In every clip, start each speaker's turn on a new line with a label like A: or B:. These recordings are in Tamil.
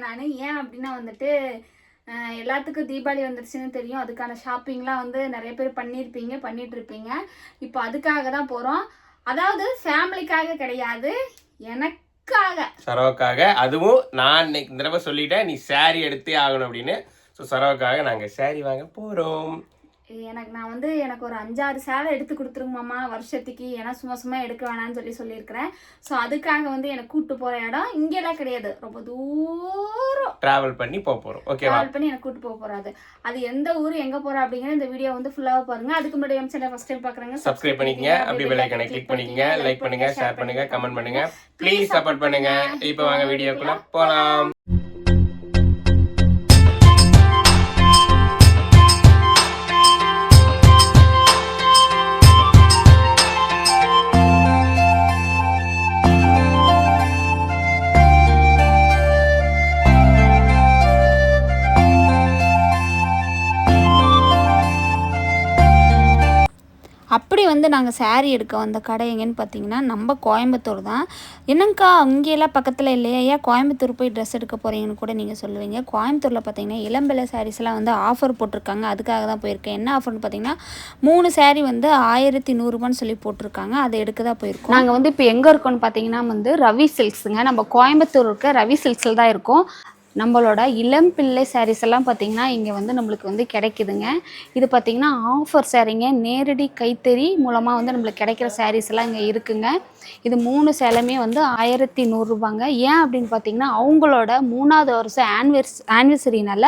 A: இருக்கேன் நான் ஏன் அப்படின்னா வந்துட்டு எல்லாத்துக்கும் தீபாவளி வந்துருச்சுன்னு தெரியும். அதுக்கான ஷாப்பிங்லாம் வந்து நிறைய பேர் பண்ணியிருப்பீங்க பண்ணிகிட்ருப்பீங்க இப்போ அதுக்காக தான் போகிறோம் அதாவது ஃபேமிலிக்காக கிடையாது எனக்காக.
B: சரோக்காக அதுவும் நான் இன்னைக்கு இந்த தடவை சொல்லிட்டேன் நீ சாரி எடுத்தே ஆகணும் அப்படின்னு. ஸோ சரோக்காக நாங்கள் சாரி வாங்க போகிறோம்
A: எனக்கு நான் வந்து எனக்கு ஒரு அஞ்சாறு சேலை எடுத்து கொடுத்துருங்கம்மா வருஷத்துக்கு. ஏன்னா சும்மா சும்மா எடுக்க வேணாம்னு சொல்லி சொல்லியிருக்கிறேன். ஸோ அதுக்காக வந்து எனக்கு கூட்டு போகிற இடம் இங்கெல்லாம் கிடையாது. ரொம்ப தூரம்.
B: டிராவல் பண்ணி போக போறோம். ஓகேவா
A: ட்ராவல் பண்ணி எனக்கு கூட்டு போக போறாது. அது எந்த ஊர் எங்க போறோம் அப்படிங்கிற இந்த வீடியோ வந்து ஃபுல்லாக பாருங்க. அதுக்கு முன்னாடி எம் சேனல் ஃபர்ஸ்ட் டைம் பாக்குறாங்க
B: சப்ஸ்கிரைப் பண்ணிக்கங்க. அப்படி பெல் ஐக்கனை கிளிக் பண்ணிக்கங்க. லைக் பண்ணுங்க ஷேர் பண்ணுங்க கமெண்ட் பண்ணுங்க. ப்ளீஸ் சப்போர்ட் பண்ணுங்க. இப்போ வாங்க வீடியோக்குள்ள போலாம்.
A: அப்படி வந்து நாங்கள் சேரீ எடுக்க வந்த கடை எங்கேன்னு பார்த்தீங்கன்னா நம்ம கோயம்புத்தூர் தான். என்னங்கக்கா அங்கேயெல்லாம் பக்கத்தில் இல்லையா? ஏன் கோயம்புத்தூர் போய் ட்ரெஸ் எடுக்க போகிறீங்கன்னு கூட நீங்கள் சொல்லுவீங்க. கோயம்புத்தூரில் பார்த்தீங்கன்னா இளம்பிள்ளை சாரீஸ்லாம் வந்து ஆஃபர் போட்டிருக்காங்க. அதுக்காக தான் போயிருக்கேன். என்ன ஆஃபர்னு பார்த்தீங்கன்னா மூணு சேரீ வந்து ஆயிரத்தி நூறுரூபான்னு சொல்லி போட்டிருக்காங்க. அதை எடுக்க தான் போயிருக்கோம். நாங்கள் வந்து இப்போ எங்கே இருக்கோம்னு பார்த்தீங்கன்னா வந்து ரவி சில்க்ஸுங்க நம்ம கோயம்புத்தூர் இருக்க ரவி சில்க்ஸில் தான் இருக்கோம். நம்மளோட இளம் பிள்ளை சாரீஸ் எல்லாம் பார்த்தீங்கன்னா இங்கே வந்து நம்மளுக்கு வந்து கிடைக்குதுங்க. இது பார்த்தீங்கன்னா ஆஃபர் சேரீங்க நேரடி கைத்தறி மூலமாக வந்து நம்மளுக்கு கிடைக்கிற சாரீஸ் எல்லாம் இங்கே இருக்குங்க. இது மூணு சேலையுமே வந்து ஆயிரத்தி நூறுரூபாங்க ஏன் அப்படின்னு பார்த்தீங்கன்னா அவங்களோட மூணாவது வருஷம் ஆன்வர்ஸ் ஆனிவர்சரினால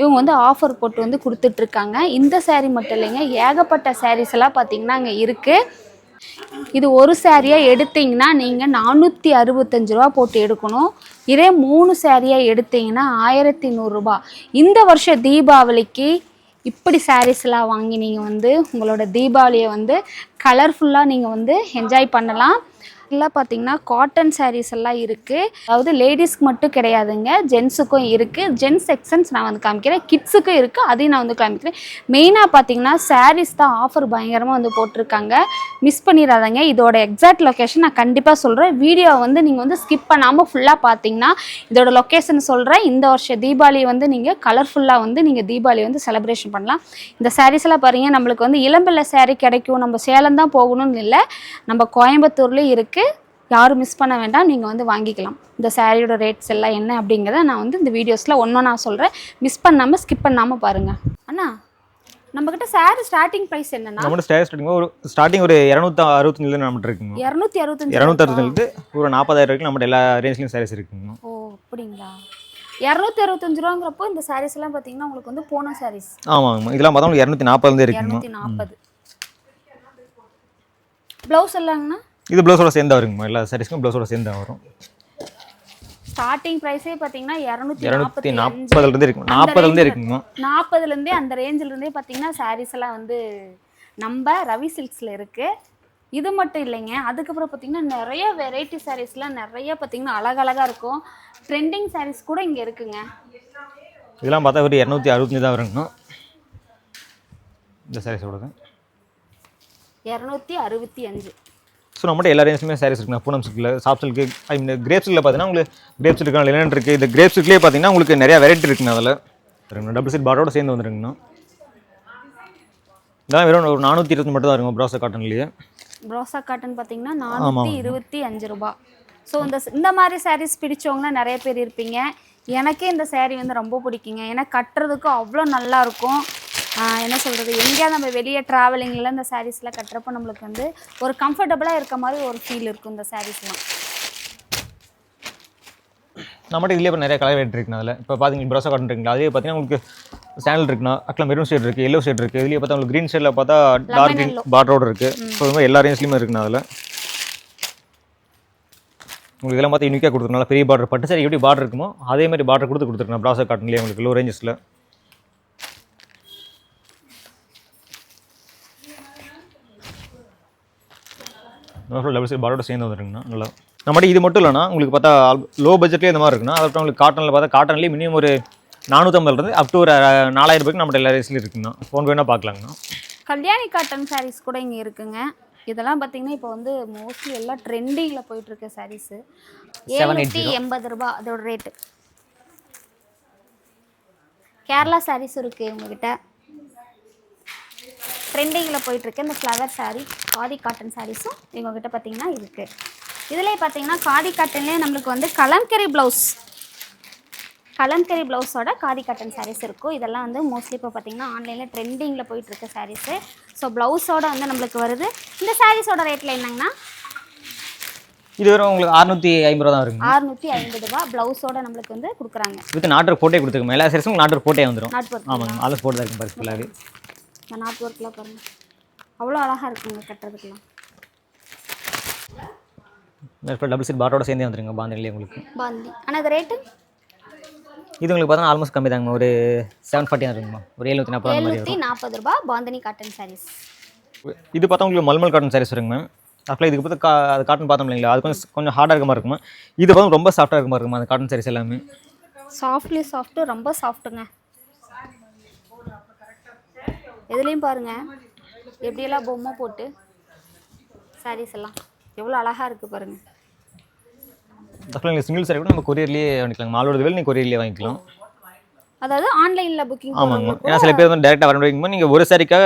A: இவங்க வந்து ஆஃபர் போட்டு வந்து கொடுத்துட்ருக்காங்க இந்த சேரீ மட்டும் இல்லைங்க. ஏகப்பட்ட சாரீஸ் எல்லாம் பார்த்தீங்கன்னா அங்கே இருக்குது இது ஒரு சாரியாக எடுத்தீங்கன்னா நீங்கள் நானூற்றி அறுபத்தஞ்சு ரூபா போட்டு எடுக்கணும். இதே மூணு சாரியாக எடுத்தீங்கன்னா ஆயிரத்தி நூறுரூபா இந்த வருஷம் தீபாவளிக்கு இப்படி சாரீஸ்லாம் வாங்கி நீங்கள் வந்து உங்களோட தீபாவளியை வந்து கலர்ஃபுல்லாக நீங்கள் வந்து என்ஜாய் பண்ணலாம். ஃபுல்லாக பார்த்தீங்கன்னா காட்டன் சாரீஸ் எல்லாம் இருக்குது அதாவது லேடிஸ்க்கு மட்டும் கிடையாதுங்க ஜென்ஸுக்கும் இருக்குது ஜென்ஸ் செக்ஷன்ஸ் நான் வந்து காமிக்கிறேன். கிட்ஸுக்கும் இருக்குது அதையும் நான் வந்து காமிக்கிறேன். மெயினாக பார்த்தீங்கன்னா சாரீஸ் தான் ஆஃபர் பயங்கரமாக வந்து போட்டிருக்காங்க. மிஸ் பண்ணிடாதீங்க இதோட எக்ஸாக்ட் லொக்கேஷன் நான் கண்டிப்பாக சொல்கிறேன் வீடியோ வந்து நீங்கள் வந்து ஸ்கிப் பண்ணாமல் ஃபுல்லாக பார்த்தீங்கன்னா இதோட லொக்கேஷன் சொல்கிறேன் இந்த வருஷம் தீபாவளி வந்து நீங்கள் கலர்ஃபுல்லாக வந்து நீங்கள் தீபாவளி வந்து செலிப்ரேஷன் பண்ணலாம். இந்த sarees எல்லாம் பாருங்க நம்மளுக்கு வந்து இளம்பிள்ளை சாரீ கிடைக்கும். நம்ம சேலம் தான் போகணும்னு இல்லை. நம்ம கோயம்புத்தூர்லேயும் இருக்குது யாரும் மிஸ் பண்ண வேண்டாம். நீங்கள் வந்து வாங்கிக்கலாம். இந்த சாரியோட ரேட்ஸ் எல்லாம் என்ன அப்படிங்கிறத நான் வந்து இந்த வீடியோஸில் ஒன்று நான் சொல்கிறேன் மிஸ் பண்ணாமல் ஸ்கிப் பண்ணாமல் பாருங்கள் அண்ணா நம்மக்கிட்ட சாரி ஸ்டார்டிங் ப்ரைஸ் என்னன்னா
C: நம்மகிட்ட ஸ்டே ஸ்டார்டிங் ஒரு ஸ்டார்டிங் ஒரு இரநூத்தி அறுபத்தஞ்சில் நம்மகிட்ட இருக்குங்க.
A: இரநூத்தி அறுபத்தஞ்சு
C: இரநூத்தி ஒரு நாற்பதாயிரம் வரைக்கும் நம்மகிட்ட எல்லா ரேஞ்ச்லையும் சாரீஸ் இருக்குங்க.
A: ஓ அப்படிங்களா? இரநூத்தி அறுபத்தஞ்சு ரூபாங்கிறப்போ இந்த சாரீஸ் எல்லாம் பார்த்தீங்கன்னா உங்களுக்கு வந்து போன சாரீஸ்
C: ஆமாங்க. இதெல்லாம் பார்த்தா உங்களுக்கு இரநூத்தி நாற்பதுலேருந்து இருக்குங்க.
A: இரநூத்தி நாற்பது. ப்ளவுஸ் எல்லாங்கண்ணா?
C: இது ப்ளவுஸோட சேர்ந்தா வருங்கம்மா. எல்லா சாரீஸ்க்கும் ப்ளவுஸோட சேர்ந்தா வரும்.
A: ஸ்டார்டிங் ப்ரைஸே பார்த்தீங்கன்னா இரநூத்தி
C: நாற்பதுலேருந்து இருக்குங்க நாற்பதுலேருந்து இருக்குங்க
A: நாற்பதுலேருந்தே அந்த ரேஞ்சிலேருந்தே பார்த்தீங்கன்னா சாரீஸ் எல்லாம் வந்து நம்ம ரவி சில்க்ஸில் இருக்குது இது மட்டும் இல்லைங்க. அதுக்கப்புறம் பார்த்தீங்கன்னா நிறைய வெரைட்டி சாரீஸ்லாம் நிறைய பார்த்தீங்கன்னா அழகழகாக இருக்கும். ட்ரெண்டிங் சாரீஸ் கூட இங்கே இருக்குங்க.
C: இதெல்லாம் பார்த்தா ஒரு இரநூத்தி அறுபத்தஞ்சு தான் வருங்க இந்த சாரீஸோடது
A: இரநூத்தி அறுபத்தி அஞ்சு.
C: ஸோ நம்மகிட்ட எல்லா ரேஞ்ச்லையுமே சாரீஸ் இருக்குங்க Poonam சில்கில் soft silk I mean crepe சில்கில் பார்த்தீங்கன்னா உங்களுக்கு கிரேப் சில்க் லினன் இருக்குது இந்த கிரேப் சில்க்லேயே பார்த்தீங்கன்னா உங்களுக்கு நிறைய வெரைட்டி இருக்குங்க அதில். டபுள் சீட் பாட்டோட சேர்ந்து வந்துருங்கண்ணா. இதெல்லாம் வெறும் ஒரு நானூற்றி இருபது மட்டும் தான் இருக்குங்க ப்ராசர் காட்டன்லேயே
A: ப்ரோசா காட்டன் பார்த்தீங்கன்னா நானூற்றி இருபத்தி அஞ்சு ரூபா. ஸோ இந்த இந்த மாதிரி சாரீஸ் பிடிச்சவங்கன்னா நிறைய பேர் இருப்பீங்க. எனக்கே இந்த saree வந்து ரொம்ப பிடிக்குங்க. ஏன்னா கட்டுறதுக்கு அவ்வளோ நல்லா இருக்கும். ஆஹ் என்ன சொல்கிறது எங்கேயாவது நம்ம வெளியே ட்ராவலிங்கில் இந்த சாரீஸ்லாம் கட்டுறப்போ நம்மளுக்கு வந்து ஒரு கம்ஃபர்டபுளாக இருக்க மாதிரி ஒரு ஃபீல் இருக்கும் இந்த சாரீஸ்லாம்
C: நம்மகிட்ட இதுலேயே இப்போ நிறைய கலர் வெரைட்டி இருக்குங்க அதில். இப்போ பார்த்தீங்கன்னா ப்ராசர் காட்டன் இருக்குங்களா? அதே பார்த்தீங்கன்னா உங்களுக்கு சாண்டல் இருக்குண்ணா அக்கில் மெரூன் ஷேட் இருக்குது எல்லோ ஷேட் இருக்குது இதுலேயே பார்த்தா உங்களுக்கு க்ரீன் ஷேடில் பார்த்தா டார்க் க்ரீன் பார்டரோட இருக்குது ஸோ இது மாதிரி எல்லா ரேஞ்ச்லையுமே இருக்குண்ணா அதில். உங்களுக்கு இதெல்லாம் பார்த்து யூனிக்காக கொடுத்துருக்கனால பெரிய பார்டர் பட்டு சரி எப்படி பார்டர் இருக்குமோ அதே மாதிரி பார்டர் கொடுத்து கொடுத்துருக்கேன் ப்ராசர் காட்டன்லேயே உங்களுக்கு லோ. ரேஞ்சஸில் டபுள் சைட் பார்டரோட சேர்ந்து வந்துருங்கண்ணா நல்லா. நம்மகிட்ட இது மட்டும் இல்லைனா உங்களுக்கு பார்த்தா லோ பட்ஜெட்லேயே இந்த மாதிரி இருக்குன்னா அதுக்கப்புறம் உங்களுக்கு காட்டனில் பார்த்தா காட்டன்லேயே மினிமம் ஒரு நானூற்றம்பதுலேருந்து அப் டு ஒரு நாலாயிரம் ரூபாய்க்கு நம்மகிட்ட எல்லா ரேஸ்லையும் இருக்குங்கண்ணா ஃபோன் வேணால் பார்க்கலாங்கண்ணா.
A: கல்யாணி காட்டன் சாரீஸ் கூட இங்கே இருக்குங்க. இதெல்லாம் பார்த்தீங்கன்னா இப்போ வந்து மோஸ்ட்லி எல்லாம் ட்ரெண்டிங்கில் போயிட்டுருக்க சாரீஸு
C: 780.
A: ஏழ்நூற்றி எண்பது ரூபா அதோட ரேட்டு கேரளா சாரீஸ் இருக்குது இவங்ககிட்ட ட்ரெண்டிங்கில் போயிட்டுருக்கு. இந்த ஃப்ளவர் saree காதி காட்டன் சாரீஸும் இவங்ககிட்ட பார்த்தீங்கன்னா இருக்குது இதுலேயே பார்த்தீங்கன்னா காதி காட்டன்லேயே நம்மளுக்கு வந்து கலம்கரி ப்ளவுஸ் கலம்கரி ப்ளவுஸோட காதி காட்டன் சாரீஸ் இருக்கும். இதெல்லாம் வந்து மோஸ்ட்லி இப்போ பார்த்தீங்கன்னா ஆன்லைனில் ட்ரெண்டிங்கில் போயிட்டு இருக்க சாரீஸு ஸோ ப்ளவுஸோட வந்து நம்மளுக்கு வருது. இந்த சாரீஸோட ரேட்டில் என்னங்கன்னா
C: இது வரும் உங்களுக்கு அறுநூத்தி ஐம்பது ரூபா தான் இருக்குங்க
A: அறுநூற்றி ஐம்பது ரூபா ப்ளவுஸோட நம்மளுக்கு வந்து கொடுக்குறாங்க.
C: வித் நாட்டு போட்டே கொடுத்துருக்கோம் எல்லா சைஸும் நாட்டு போட்டே வந்துடும் ஆமாங்க. அதில் போட்டு தான் இருக்கும் பாருங்க ஃபுல்லாகவே
A: இந்த நாட் ஒர்க்லாம் பாருங்கள் அவ்வளோ அழகாக இருக்குங்க கட்டுறதுக்குலாம்
C: டபுள் சீட் பாட்டோட சேர்ந்தே வந்துருங்க பாந்திலே உங்களுக்கு.
A: பாந்தி. ஆனால் இது ரேட்டு
C: இது உங்களுக்கு பார்த்தா ஆல்மோஸ்ட் கம்மி தாங்க ஒரு செவன் ஃபார்ட்டி இருக்குமா ஒரு எழுநூற்றி நாற்பது
A: எழுநூற்றி நாற்பது ரூபா பாந்தினி காட்டன் சாரீஸ்
C: இது பார்த்தா உங்களுக்கு மல்மல் காட்டன் சாரீஸ் வருங்க மேம் ஆக்சுவலாக இதுக்கு பார்த்து கா அது காட்டன் பார்த்தோம் இல்லைங்களா? அது கொஞ்சம் கொஞ்சம் ஹார்டாக இருக்க மாதிரி இருக்குமா? இது பார்த்தா ரொம்ப சாஃப்டாக இருக்க மாதிரி இருக்குமா அந்த காட்டன் சாரீஸ் எல்லாமே?
A: சாஃப்ட்லி சாஃப்ட்டு ரொம்ப சாஃப்ட்டுங்க இதுலேயும் பாருங்க. எப்படியெல்லாம் பொம்மை போட்டு சாரீஸ் எல்லாம். எவ்வளோ அழகாக இருக்குது பாருங்க.
C: ஆக்சுவலாக நீங்கள் சிங்கிள் சாரி கூட நம்ம கொரியர்லேயே வாங்கிக்கலாம் மாலோட வேலை நீங்கள் கொரியர்லேயே வாங்கிக்கலாம்.
A: அதாவது ஆன்லைனில் புக்கிங்
C: ஆமாங்க. ஏன்னா சில பேர் வந்து டேரெக்டாக வர முடியும் நீங்கள் ஒரு சாரிக்காக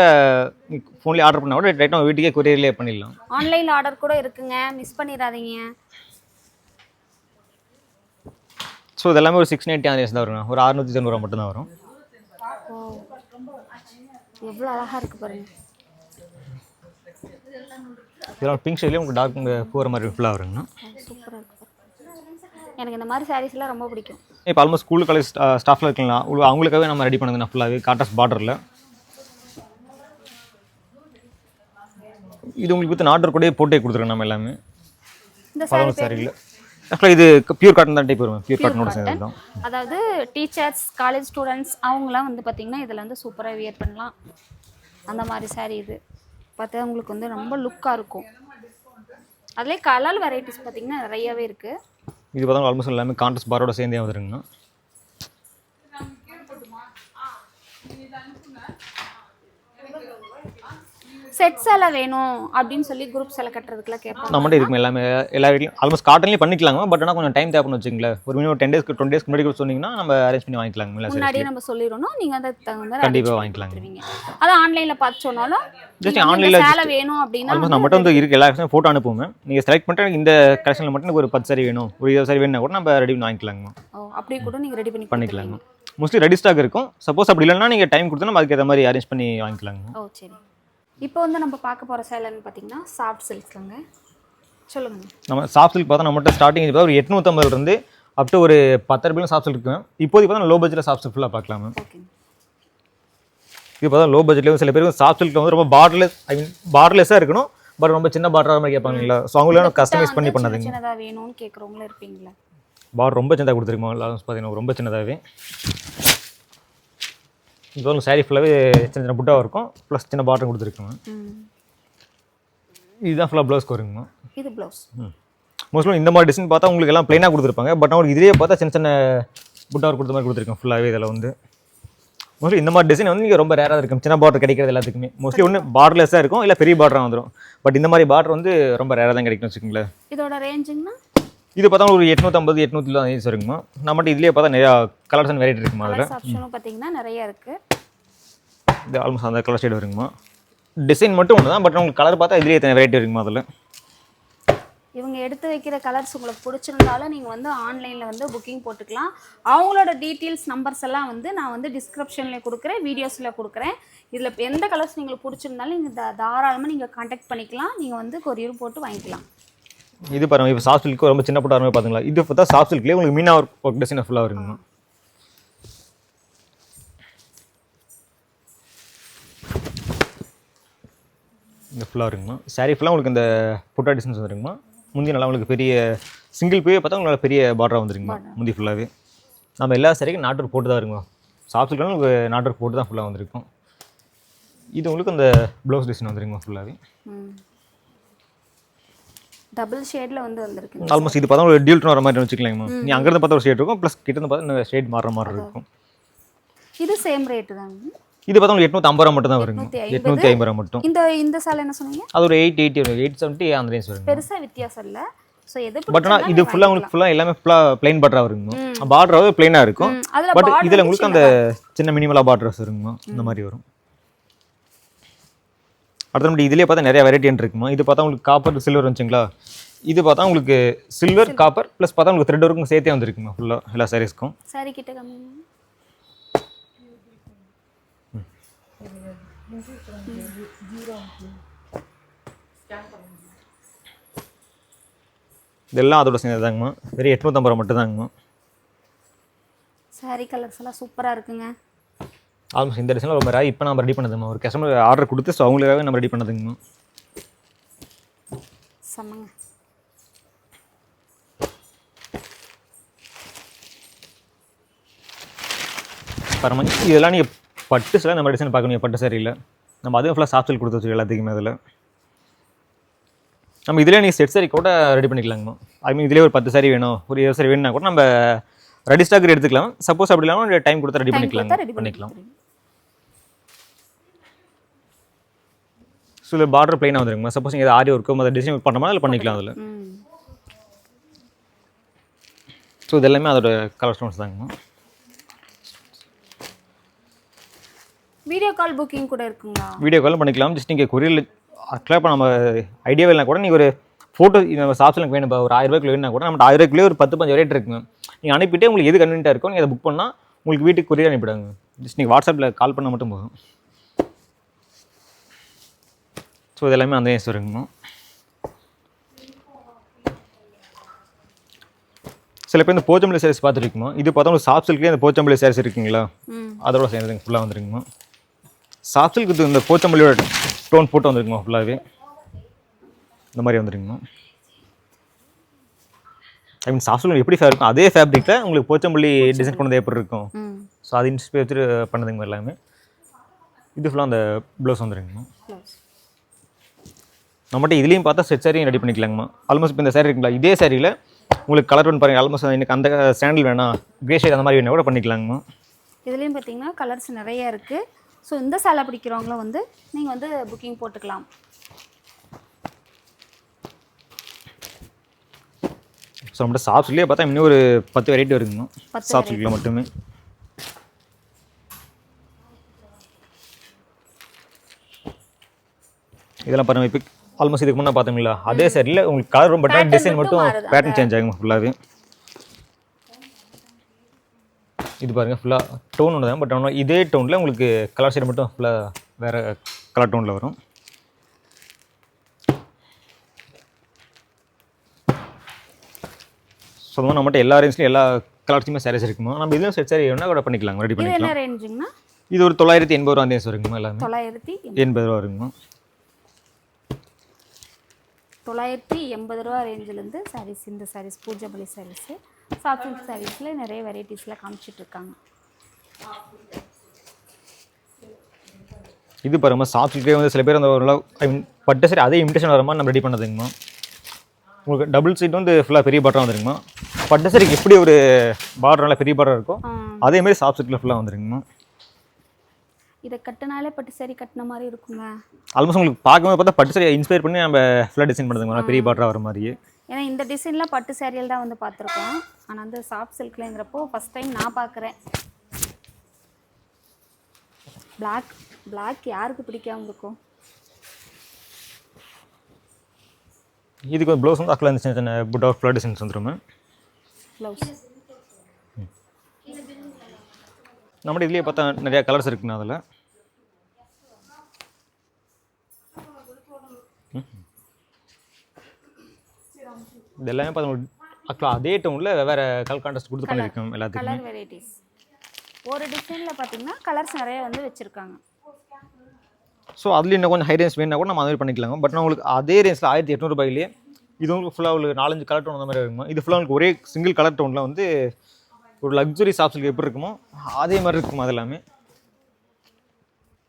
C: ஃபோன்லேயே ஆர்டர் பண்ணால் கூட டேரெக்டாக வீட்டுக்கே கொரியர்லேயே பண்ணிடலாம்.
A: ஆன்லைனில் ஆர்டர் கூட இருக்குங்க. மிஸ் பண்ணிடாதீங்க.
C: ஸோ இது எல்லாமே ஒரு சிக்ஸ் நைன்ட்டி ஆனியர்ஸ் தான் வரும். ஒரு அறுநூற்றி தொண்ணூறுவா மட்டும் தான் வரும்.
A: எவ்வளோ அழகாக இருக்குது பாருங்க.
C: இதெல்லாம் பிங்க் ஷேட்லேயே உங்களுக்கு டார்க் போகிற மாதிரி ஃபுல்லாக வருங்கண்ணா.
A: சூப்பராக இருக்குது எனக்கு இந்த மாதிரி சாரீஸ்லாம் ரொம்ப பிடிக்கும்.
C: இப்போ ஆல்மோஸ்ட் ஸ்கூல் காலேஜ் ஸ்டாஃபில் இருக்கலாம். அவங்களுக்காகவே நம்ம ரெடி பண்ணதுண்ணா ஃபுல்லாகவே காட்டஸ் பார்டரில் இது உங்களுக்கு வித் ஆர்டர் கூட போட்டே கொடுத்துருக்கோம் நம்ம எல்லாமே. பதினொன்று சாரியில் ஆக்சுவலாக இது பியூர் காட்டன் தான் டைப் வரும் பியூர் காட்டனோட சேர்ந்து
A: அதாவது டீச்சர்ஸ் காலேஜ் ஸ்டூடெண்ட்ஸ் அவங்களாம் வந்து பார்த்திங்கன்னா இதில் வந்து சூப்பராக வியர் பண்ணலாம். அந்த மாதிரி saree இது. பார்த்தா உங்களுக்கு வந்து ரொம்ப லுக்காக இருக்கும். அதுலேயே கலர் வெரைட்டிஸ் பார்த்திங்கன்னா நிறையவே இருக்குது
C: இது பார்த்தா ஆல்மோஸ்ட் எல்லாமே கான்ட்ரஸ்ட் பாரோட சேர்ந்தே வந்துருங்கண்ணா.
A: செட்ஸ் எல்லாம் வேணும் அப்படின்னு சொல்லி குரூப்ஸ் எல்லாம் கட்டுறதுக்குலாம் கேட்பாங்க.
C: நம்மகிட்ட இருக்கும் எல்லாமே எல்லா வீட்லையும் ஆல்மோஸ்ட் காட்டன்லேயே பண்ணிக்கலாங்க பட் ஆனால் கொஞ்சம் டைம் தேவைன்னு வச்சுங்களேன் ஒரு மினிமம் டென் டேஸ்க்கு டுவெண்ட்டி டேஸ்க்கு முன்னாடி கூட சொன்னீங்கன்னா நம்ம அரேஞ்ச் பண்ணி வாங்கிக்கலாங்க
A: முன்னாடியே நம்ம சொல்லிடணும் நீங்கள் அதுக்கு தகுந்த
C: கண்டிப்பாக வாங்கிக்கலாங்க.
A: அதான் ஆன்லைனில் பார்த்து சொன்னாலும்
C: Just
A: நீங்க வந்து
C: online ல
A: இந்த சேலை வேணும் அப்படின்னா
C: ஆல்மோஸ்ட் நம்மகிட்ட வந்து இருக்குது எல்லா கலெக்ஷனும் ஃபோட்டோ அனுப்புவோம் நீங்கள் செலக்ட் பண்ணிட்டு இந்த கலெக்ஷனில் மட்டும் எனக்கு ஒரு பத்து சாரி வேணும் ஒரு இருபது சாரி வேணும்னா கூட நம்ம ரெடி பண்ணி வாங்கிக்கலாங்க.
A: ஓ அப்படி கூட நீங்கள் ரெடி பண்ணி
C: பண்ணிக்கலாங்க. மோஸ்ட்லி ரெடி ஸ்டாக் இருக்கும். சப்போஸ் அப்படி இல்லைன்னா நீங்கள் டைம் கொடுத்தா நம்ம அதுக்கேற்ற மாதிரி அரேஞ்ச் பண்ணி வாங்கிக்கலாங்க.
A: ஓ சரி. இப்போ வந்து நம்ம பார்க்க போகிற சேலைன்னு பார்த்தீங்கன்னா சாஃப்ட் சில்க்ஸ்லங்க சொல்லுங்க.
C: நம்ம சாஃப்ட் சில்க் பார்த்தா நம்மகிட்ட ஸ்டார்டிங் இப்போ ஒரு எட்நூற்றம்பதுலேருந்து அப் டு ஒரு பத்து ரூபாயும் சாஃப்ட் சில்க் இருக்கும் இப்போதைக்கு பார்த்தா லோ பட்ஜெட்டில் சாஃப்ட் சில்க் ஃபுல்லாக பார்க்கலாம் மேம்
A: ஓகே
C: இது பார்த்தா லோ பட்ஜெட்லேயும் சில பேருக்கு சாஃப்ட் சில்க் வந்து ரொம்ப பார்டர்லெஸ் ஐ மீன் பார்டர்லெஸ்ஸாக இருக்கணும் பட் ரொம்ப சின்ன பார்டர் மாதிரி கேட்பாங்களா ஸோ அவங்களும் கஸ்டமைஸ் பண்ணி பண்ணாதீங்க.
A: சின்னதாக வேணும்னு கேட்குறவங்களும் இருப்பீங்களா
C: பார்டர் ரொம்ப சின்னதாக கொடுத்துருக்கோம் பார்த்தீங்கன்னா ரொம்ப சின்னதாகவே இது வந்து சாரீ ஃபுல்லாகவே சின்ன சின்ன புட்டாக இருக்கும். ப்ளஸ் சின்ன பார்டர் கொடுத்துருக்கோங்க இதுதான் ஃபுல்லாக ப்ளவுஸ்க்கு வருங்க
A: இது ப்ளவுஸ்
C: மோஸ்ட்லி இந்த மாதிரி டிசைன் பார்த்தா உங்களுக்கு எல்லாம் ப்ளைனாக கொடுத்துருப்பாங்க. பட் உங்களுக்கு இதுலேயே பார்த்தா சின்ன சின்ன புட்டார் கொடுத்த மாதிரி கொடுத்துருக்கேன் ஃபுல்லாகவே இதில் வந்து. மோஸ்ட்லி இந்த மாதிரி டிசைன் வந்து நீங்கள் ரொம்ப ரேராக இருக்கும் சின்ன பார்டர் கிடைக்கிறது எல்லாத்துக்குமே. மோஸ்ட்லி ஒன்று பார்டர்லெஸ்ஸாக இருக்கும். இல்லை பெரிய பார்டராக வந்துடும் பட் இந்த மாதிரி பார்டர் வந்து ரொம்ப ரேராக தான் கிடைக்கும் வச்சுக்கோங்களேன்.
A: இதோட ரேஞ்சுங்கன்னா
C: இது பார்த்தா ஒரு எட்நூற்றம்பது எட்நூற்றி யூஸ் இருக்குமா? நம்மகிட்ட இதுலேயே பார்த்தா நிறையா கலர்ஸ் அண்ட் வெரைட்டி இருக்குமா அதில்?
A: ஆப்ஷனும் பார்த்தீங்கன்னா நிறைய இருக்குது
C: இது ஆல்மோஸ்ட் அந்த கலர் ஷேட் வருங்கம்மா. டிசைன் மட்டும் ஒன்று தான் பட் உங்களுக்கு கலர் பார்த்தா இதுலேயே எத்தனை வெரைட்டி இருக்குமா அதில்?
A: இவங்க எடுத்து வைக்கிற கலர்ஸ் உங்களுக்கு பிடிச்சிருந்தாலும் நீங்கள் வந்து ஆன்லைனில் வந்து புக்கிங் போட்டுக்கலாம். அவங்களோட டீட்டெயில்ஸ் நம்பர்ஸ் எல்லாம் வந்து நான் வந்து டிஸ்கிரிப்ஷனில் கொடுக்குறேன் வீடியோஸில் கொடுக்குறேன். இதில் எந்த கலர்ஸ் உங்களுக்கு பிடிச்சிருந்தாலும் நீங்கள் தாராளமாக நீங்கள் காண்டாக்ட் பண்ணிக்கலாம். நீங்கள் வந்து கொரியர் போட்டு வாங்கிக்கலாம்.
C: இது பாருங்க இப்போ சாஃப்ட் சில்க்கு ரொம்ப சின்ன போட்ட மாதிரி பார்த்தீங்களா இது பார்த்தா சாஃப்ட் சில்க்லேயே உங்களுக்கு மீனா ஒர்க் ஒர்க் டிசைன் ஃபுல்லாக வருங்கம்மா இந்த ஃபுல்லாக இருக்குமா? சாரீ ஃபுல்லாக உங்களுக்கு இந்த புட்டா டிசைன்ஸ் வந்துருங்கம்மா முந்தி நல்லா உங்களுக்கு பெரிய சிங்கிள் பேயே பார்த்தா உங்களுக்கு பெரிய பார்டராக வந்துருங்கம்மா முந்தி ஃபுல்லாகவே நம்ம எல்லா சாரிக்கும் நாட்டு போட்டு தான் இருக்குமா? சாஃப்ட் சில்க்லாம் உங்களுக்கு நாட்டு போட்டு தான் ஃபுல்லாக வந்திருக்கும். இது உங்களுக்கு அந்த ப்ளவுஸ் டிசைன் வந்துருங்கம்மா ஃபுல்லாகவே
A: டபுள் ஷேடில் வந்து வந்திருக்கு.
C: ஆல்மோஸ்ட் இது பார்த்தா ஒரு டியூல்ட்னு வர மாதிரி வச்சுக்கலாங்கம்மா நீ அங்கேருந்து பார்த்தா ஒரு ஷேட் இருக்கும் ப்ளஸ் கிட்ட இருந்து பார்த்தா இந்த ஷேட் மாறுற மாதிரி இருக்கும்.
A: இது சேம் ரேட்டு தாங்க
C: இது பார்த்தா உங்களுக்கு எட்நூற்றி ஐம்பது ரூபா மட்டும் தான் வருங்க
A: 850.
C: எட்நூற்றி ஐம்பது ரூபா மட்டும்.
A: இந்த இந்த சேலை என்ன சொன்னீங்க?
C: அது ஒரு எயிட் எயிட்டி எயிட் செவன்ட்டி அந்த ரேஞ்ச் வருங்க.
A: பெருசா வித்தியாசம் இல்ல. சோ எது
C: பட் ஆனால் இது ஃபுல்லாக உங்களுக்கு ஃபுல்லாக எல்லாமே ஃபுல்லாக பிளைன் பார்டராக வருங்க பார்டராகவே பிளைனாக இருக்கும். பட் இதில் உங்களுக்கு அந்த சின்ன மினிமலாக பார்டர்ஸ் இருக்குமா இந்த மாதிரி வரும். அடுத்த நம்ம இதுலேயே பார்த்தா நிறைய வெரைட்டி இருக்குமா? இது பார்த்தா உங்களுக்கு காப்பர் சில்வர் வந்துச்சுங்களா? இது பார்த்தா உங்களுக்கு சில்வர் காப்பர் ப்ளஸ் பார்த்தா உங்களுக்கு த்ரெட் ஒர்க்கும் சேர்த்தே வந்துருக்குமா? ஃபுல்லாக எல்லா சாரீஸ்க்கும்
A: சாரி கிட்ட கம்மிங்க
C: இதெல்லாம் அதோட சேர்ந்ததாங்கம்மா. வெறும் எட்நூற்றம்பது ரூபா மட்டும் தாங்கம்மா
A: சாரி கலர்ஸ் எல்லாம் சூப்பரா இருக்குங்க.
C: ஆல்மோஸ்ட் இந்த டிசைனில் ரொம்ப ரேர் இப்போ நம்ம ரெடி பண்ணதும்மா ஒரு கஸ்டமர் ஆர்டர் கொடுத்து ஸோ அவங்களுக்காகவே நம்ம ரெடி பண்ணதுங்கம்மா.
A: செம்மங்க.
C: பரமா இதெல்லாம் நீங்கள் பட்டு சில நம்ம டிசைன் பார்க்கணும். பட்டு சரியில் நம்ம அதுவும் ஃபுல்லாக சாஃப்ட் கொடுத்து வச்சு எல்லாத்துக்குமே அதில். நம்ம இதிலே நீங்கள் செட் சாரி கூட ரெடி பண்ணிக்கலாங்கம்மா. ஐ மீன் இதிலே ஒரு பத்து சாரி வேணும். ஒரு இருபது சாரி வேணும்னா கூட நம்ம ரெடி ஸ்டாக் எடுத்துக்கலாம். சப்போஸ் அப்படி இல்லாமல் டைம் கொடுத்தா ரெடி பண்ணிக்கலாம். பண்ணிக்கலாம் ஸோ இதில் பார்டர் பிளைனாக வந்துருங்கம்மா சப்போஸ் நீங்கள் ஆரி ஒர்க்கோ அதை டிசைன் ஒர்க் பண்ணுறோமா அதில் பண்ணிக்கலாம் அதில்? ஸோ இது எல்லாமே அதோட கலர் ஸ்டோன்ஸ் தாங்கம்மா
A: வீடியோ கால் புக்கிங் கூட இருக்குங்களா?
C: வீடியோ காலும் பண்ணிக்கலாம். ஜஸ்ட் நீங்கள் கொரியரில் ஆக்சுவலாக இப்போ நம்ம ஐடியாவே இல்லைனா கூட நீங்கள் ஒரு ஃபோட்டோ நம்ம சாப்ஸில் வேணும் இப்போ ஒரு ஆயிரம் ரூபாய்க்குள்ள வேணும்னா கூட நம்ம ஆயிரம் ரூபாய்க்குள்ளே ஒரு பத்து பஞ்சு ரேட் இருக்குங்க. நீங்கள் அனுப்பிட்டு உங்களுக்கு எது கன்வீனியாக இருக்கோ நீங்கள் அதை புக் பண்ணால் உங்களுக்கு வீட்டுக்கு கொரியர் அனுப்பிடுங்க ஜஸ்ட் நீங்கள் வாட்ஸ்அப்பில் கால் பண்ணால் மட்டும் போதும். ஸோ இது எல்லாமே அந்த வருங்கம்மா சில பேர் இந்த போச்சம்பள்ளி சாரீஸ் பார்த்துருக்குமா இது பார்த்தா உங்களுக்கு சாஃப்ட் சில்க்லேயே இந்த போச்சம்பள்ளி சாரீஸ் இருக்குங்களா? அதோட சேர்ந்துங்க ஃபுல்லாக வந்துருக்குமா சாஃப்ட் சில்க் இந்த போச்சம்பள்ளியோட டோன் போட்டு வந்துருக்குமா ஃபுல்லாகவே இந்த மாதிரி வந்துருக்குமா ஐ மீன் சாஃப்ட் சில்க் எப்படி ஃபேர் இருக்கும்? அதே ஃபேப்ரிக்கில் உங்களுக்கு போச்சம்பள்ளி டிசைன் வந்து எப்படி இருக்கும்? ஸோ அது இன்ஸ்பை வச்சுட்டு பண்ணதுங்க எல்லாமே. இது ஃபுல்லாக அந்த ப்ளவுஸ்
A: ப்ளவுஸ்
C: நம்மகிட்ட இதுலேயும் பார்த்தா செட் சாரியும் ரெடி பண்ணிக்கலாங்கம்மா. ஆல்மோஸ்ட் இப்போ இந்த சாரி இருக்குங்களா? இதே சாரியில் உங்களுக்கு கலர் ஒன்று பாருங்கள் ஆல்மோஸ்ட் எனக்கு அந்த சாண்டில் வேணாம் கிரே ஷேட் அந்த மாதிரி வேணா கூட பண்ணிக்கலாங்கம்மா.
A: இதுலேயும் பார்த்தீங்கன்னா கலர்ஸ் நிறைய இருக்குது ஸோ இந்த சேலை பிடிக்கிறவங்களும் வந்து நீங்கள் வந்து புக்கிங் போட்டுக்கலாம்.
C: ஸோ நம்மகிட்ட சில்க்லேயே பார்த்தா இன்னும் ஒரு பத்து வெரைட்டி சாஃப்ட் சில்கில் மட்டுமே. இதெல்லாம் பாருங்க இப்போ ஆல்மோஸ்ட் இதுக்கு முன்னே பார்த்தோங்களா அதே சரியில் உங்களுக்கு கலர்
A: Pattern
C: டிசைன்
A: மட்டும்.
C: பேட்டர்ன் சேஞ்ச் ஆகுங்க ஃபுல்லாகவே இது பாருங்க ஃபுல்லாக டோன் ஒன்று தான் பட் ஆனால் இதே டோனில் உங்களுக்கு கலர் சைடு மட்டும் ஃபுல்லாக வேறு கலர் டோனில் வரும். சொந்தமாக நம்மகிட்ட எல்லா ரேஞ்ச்லையும் எல்லா கலர்ஸுமே சாரீஸ் இருக்குமா? நம்ம இதுவும் செட் சாரி வேணால் கூட பண்ணிக்கலாம் ரெடி பண்ணிக்கலாம்
A: என்ன ரேஞ்சுங்கண்ணா
C: இது ஒரு தொள்ளாயிரத்தி எண்பது ரூபா ரேஞ்ச் வருங்கம்மா எல்லாமே?
A: தொள்ளாயிரத்தி
C: எண்பது. ரூபா வருங்கம்மா.
A: தொள்ளாயிரத்தி எண்பது ரூபா ரேஞ்சிலேருந்து சாரீஸ் இந்த சாரீஸ் பூஜபலி சாரீஸு சாஃப்ட் சில்க் சாரீஸில் நிறைய வெரைட்டிஸில் காமிச்சிட்டு இருக்காங்க
C: இது பாருங்க சாஃப்ட் வந்து சில பேர் அந்த ஐ மீன் பட்டு சரி அதே இமிடேஷன் வர மாதிரி நம்ம ரெடி பண்ணதுங்கம்மா. உங்களுக்கு டபுள் சீட் வந்து ஃபுல்லாக பெரிய பாட்டராக வந்துருங்கம்மா பட்டு சரிக்கு எப்படி ஒரு பார்டர் நல்லா பெரிய பார்டர் இருக்கும் அதே மாதிரி சாஃப்ட் சில்கில் ஃபுல்லாக வந்துருங்கம்மா
A: இதை கட்டினாலே பட்டு saree கட்டின மாதிரி இருக்குங்க.
C: ஆல்மோஸ்ட் உங்களுக்கு பார்க்கும்போது பார்த்தா பட்டு சரி இன்ஸ்பயர் பண்ணி நம்ம ஃபுல்லாக டிசைன் பண்ணுதுங்கம்மா பெரிய பார்டராக வர மாதிரியே.
A: ஏன்னா இந்த டிசைன்லாம் பட்டு சேரியல் தான் வந்து பார்த்துருக்கோம். ஆனால் வந்து சாஃப்ட் சில்க்லங்கிறப்போ ஃபஸ்ட் டைம் நான் பார்க்குறேன். Black Black யாருக்கு பிடிக்காம இருக்கும்
C: இதுக்கு ப்ளவுஸ் வந்து அக்கில் சின்ன சின்ன புட் ஆஃப் ஃபுல்லாக டிசைன்ஸ் வந்துருமே
A: ப்ளவுஸ்
C: நம்மகிட்ட இதுலேயே பார்த்தா நிறையா கலர்ஸ் இருக்குண்ணா அதில். இது எல்லாமே பார்த்தா அக்கில் அதே டவுனில் வேறு கலர் கான்டெஸ்ட் கொடுத்து பண்ணியிருக்கோம் எல்லாத்துக்குமே.
A: கலர் வெரைட்டிஸ் ஒரு டிசைனில் பார்த்தீங்கன்னா கலர்ஸ் நிறைய வந்து வச்சுருக்காங்க.
C: ஸோ அதுலேயும் இன்னும் கொஞ்சம் ஹை ரேஞ்ச் வேணும்னா கூட நம்ம அது மாதிரி பண்ணிக்கலாங்க. பட் நான் உங்களுக்கு அதே ரேஞ்சில் ஆயிரத்தி எட்நூறுபாயிலே இது உங்களுக்கு ஃபுல்லாக உங்களுக்கு நாலஞ்சு கலர் டோன் அந்த மாதிரி இருக்குமா? இது ஃபுல்லாக உங்களுக்கு ஒரே சிங்கிள் கலர் டோனில் வந்து ஒரு லக்ஸுரி சாப்ஸுக்கு எப்படி இருக்குமோ அதே மாதிரி இருக்கும் அது எல்லாமே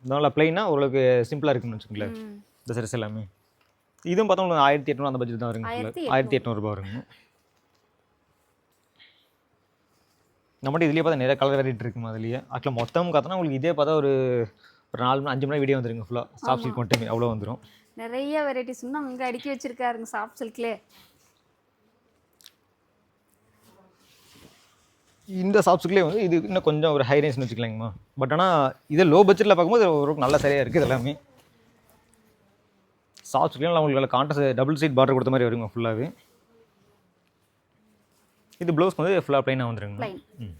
C: இதனால் ப்ளைனாக ஓரளவுக்கு சிம்பிளாக இருக்குன்னு வச்சுக்கோங்களேன். இந்த சைஸ் எல்லாமே. இதுவும் பார்த்தா உங்களுக்கு ஆயிரத்தி எட்நூறு அந்த பட்ஜெட் தான் வருங்க
A: ஆயிரத்தி
C: ஆயிரத்தி எட்நூறுபா வருங்க. நம்மகிட்ட இதுலேயே பார்த்தா நிறைய கலர் வெரைட்டி இருக்குமா அதுலேயே. ஆக்சுவலாக மொத்தம் பார்த்தோன்னா உங்களுக்கு இதே பார்த்தா ஒரு ஒரு நாலு மணி அஞ்சு மணி வீடியோ வந்துருங்க ஃபுல்லாக சாஃப்ட் சில்க் மட்டுமே அவ்வளோ வந்துடும்
A: நிறைய வெரைட்டிஸ் இன்னும் அங்கே அடுக்கி வச்சிருக்காருங்க சாஃப்ட் சில்க்லே
C: இந்த சாஃப்ட் சில்க்லேயே வந்து இது இன்னும் கொஞ்சம் ஒரு ஹை ரேஞ்ச்னு வச்சுக்கலாங்கம்மா. பட் ஆனால் இதே லோ பட்ஜெட்டில் பார்க்கும்போது ஒரு நல்ல சரியாக இருக்குது எல்லாமே. சாஃப்ட் சில்க்லாம் உங்களுக்கு கான்ட்ரஸ் டபுள் சைட் பார்டர் கொடுத்த மாதிரி வருங்க ஃபுல்லாகவே இது ப்ளவுஸ் வந்து ஃபுல்லாக ப்ளைனாக வந்துருங்க. ம்.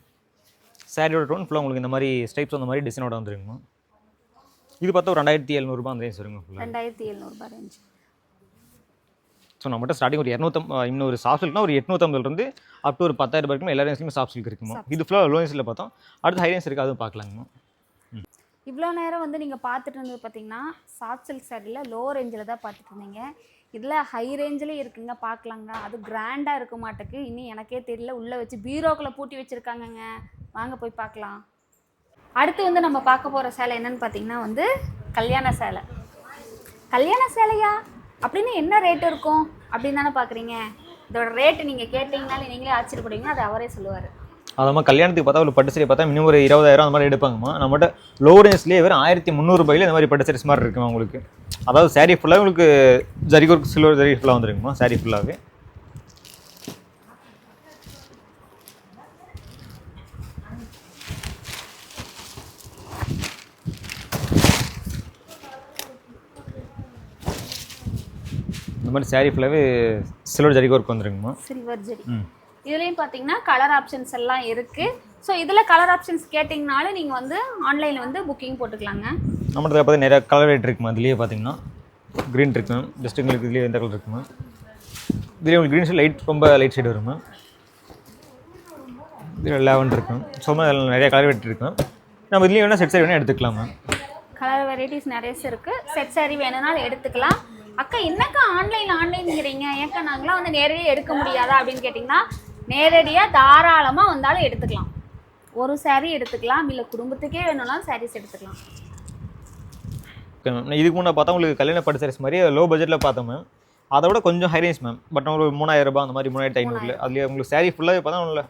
C: சாரியோட டோன் ஃபுல்லாக உங்களுக்கு இந்த மாதிரி ஸ்டைப்ஸ் அந்த மாதிரி டிசைனோட வந்துருங்கம்மா. இது பார்த்தா ஒரு ரெண்டாயிரத்தி எழுநூறுபா அந்த ரேஞ்ச் வருங்க
A: ரெண்டாயிரத்தி எழுநூறுபா ரேஞ்ச்
C: ஸோ நம்மகிட்ட ஸ்டார்டிங் ஒரு இரநூத்தம் இன்னும் ஒரு சாஃப்ட் சில்க்னா ஒரு எட்நூற்றம்பதுலேருந்து அப் டு ஒரு பத்தாயிரம் வரைக்கும் எல்லா ரேஞ்ச்லையுமே சாஃப்ட் சில்க் இருக்குமா? இது ஃபுல்லாக லோ ரேஞ்சில் பார்த்தோம். அடுத்து ஹை ரேஞ்ச் இருக்குது அதுவும் பார்க்கலாங்கம்மா
A: இவ்வளோ நேரம் வந்து நீங்கள் பார்த்துட்டு இருந்தது பார்த்தீங்கன்னா சாஃப்ட் சில்க் சாரியில் லோ ரேஞ்சில் தான் பார்த்துட்டு இருந்தீங்க. இதில் ஹை ரேஞ்சிலே இருக்குங்க பார்க்கலாங்க. அது கிராண்டாக இருக்க மாட்டேக்கு. இன்னும் எனக்கே தெரியல. உள்ளே வச்சு பீரோக்குள்ளே பூட்டி வச்சுருக்காங்கங்க. வாங்க போய் பார்க்கலாம். அடுத்து வந்து நம்ம பார்க்க போகிற சேலை என்னன்னு பார்த்தீங்கன்னா வந்து கல்யாண சேலை. கல்யாண சேலையா? அப்படின்னு என்ன ரேட் இருக்கும்? அப்படின்னு தானே பார்க்குறீங்க. இதோட ரேட்டு நீங்கள் கேட்டிங்கனாலே நீங்களே ஆச்சரியப்படுவீங்க. அது அவரே சொல்லுவார்.
C: அதாம்மா கல்யாணத்துக்கு பார்த்தா ஒரு பட்டு சரி பார்த்தா மினிமம் ஒரு இருபதாயிரம் அந்த மாதிரி எடுப்பாங்கம்மா. நம்மகிட்ட லோ ரேஞ்ச்லேயே வெறும் ஆயிரத்தி முந்நூறுபாயில் இந்த மாதிரி பட்டு சாரீஸ் மாதிரி இருக்குமா உங்களுக்கு. அதாவது சாரீ ஃபுல்லாக உங்களுக்கு ஜரிகோர் சில்வர் ஜரி ஃபுல்லாக வந்துருக்குமா சாரீ ஃபுல்லாகவே இந்த மாதிரி saree ஃபுல்லாகவே சில்வர் ஜரிகை ஒர்க் வந்துருங்கம்மா.
A: சில்வர் ஜெரி இதுலேயும் பார்த்தீங்கன்னா கலர் ஆப்ஷன்ஸ் எல்லாம் இருக்குது ஸோ இதில் கலர் ஆப்ஷன்ஸ் கேட்டிங்கனாலும் நீங்கள் வந்து ஆன்லைனில் வந்து புக்கிங் போட்டுக்கலாங்க.
C: நம்மகிட்ட பார்த்து நிறைய கலர் ரேட் இருக்குமா இதுலேயே பார்த்தீங்கன்னா க்ரீன் இருக்கு மேம் ஜஸ்ட் உங்களுக்கு இதுலேயே எந்த கலர் இருக்குமா இதுலேயே உங்களுக்கு க்ரீன் லைட் ரொம்ப லைட் ஷேட் வரும் மேம் இதில் லெவன் இருக்கும் ஸோ அதில் நிறைய கலர் ரேட் இருக்கு. மேம் நம்ம இதுலேயே வேணால் செட் சைடு வேணால் எடுத்துக்கலாம் மேம்
A: கலர் வெரைட்டிஸ் நிறைய இருக்குது செட் சாரி வேணும்னாலும் எடுத்துக்கலாம். அக்கா என்னக்கா ஆன்லைன் ஆன்லைன்ங்கிறீங்க ஏக்கா நாங்களாம் வந்து நேரடியாக எடுக்க முடியாதா அப்படின்னு கேட்டிங்கன்னா நேரடியாக தாராளமாக வந்தாலும் எடுத்துக்கலாம். ஒரு saree எடுத்துக்கலாம் இல்லை குடும்பத்துக்கே வேணும்னாலும் சாரீஸ் எடுத்துக்கலாம்.
C: ஓகே மேம் நான் இதுக்கு முன்னே பார்த்தா உங்களுக்கு கல்யாண பட்டு சாரீஸ் மாதிரி லோ பட்ஜெட்டில் பார்த்தோம் மேம் அதை விட கொஞ்சம் ஹை ரேஞ்ச் மேம் பட் ஒரு மூணாயிரம் ரூபாய் அந்த மாதிரி மூணாயிரத்தி ஐநூறுல. அதுலேயே உங்களுக்கு saree ஃபுல்லாகவே பார்த்தா நல்ல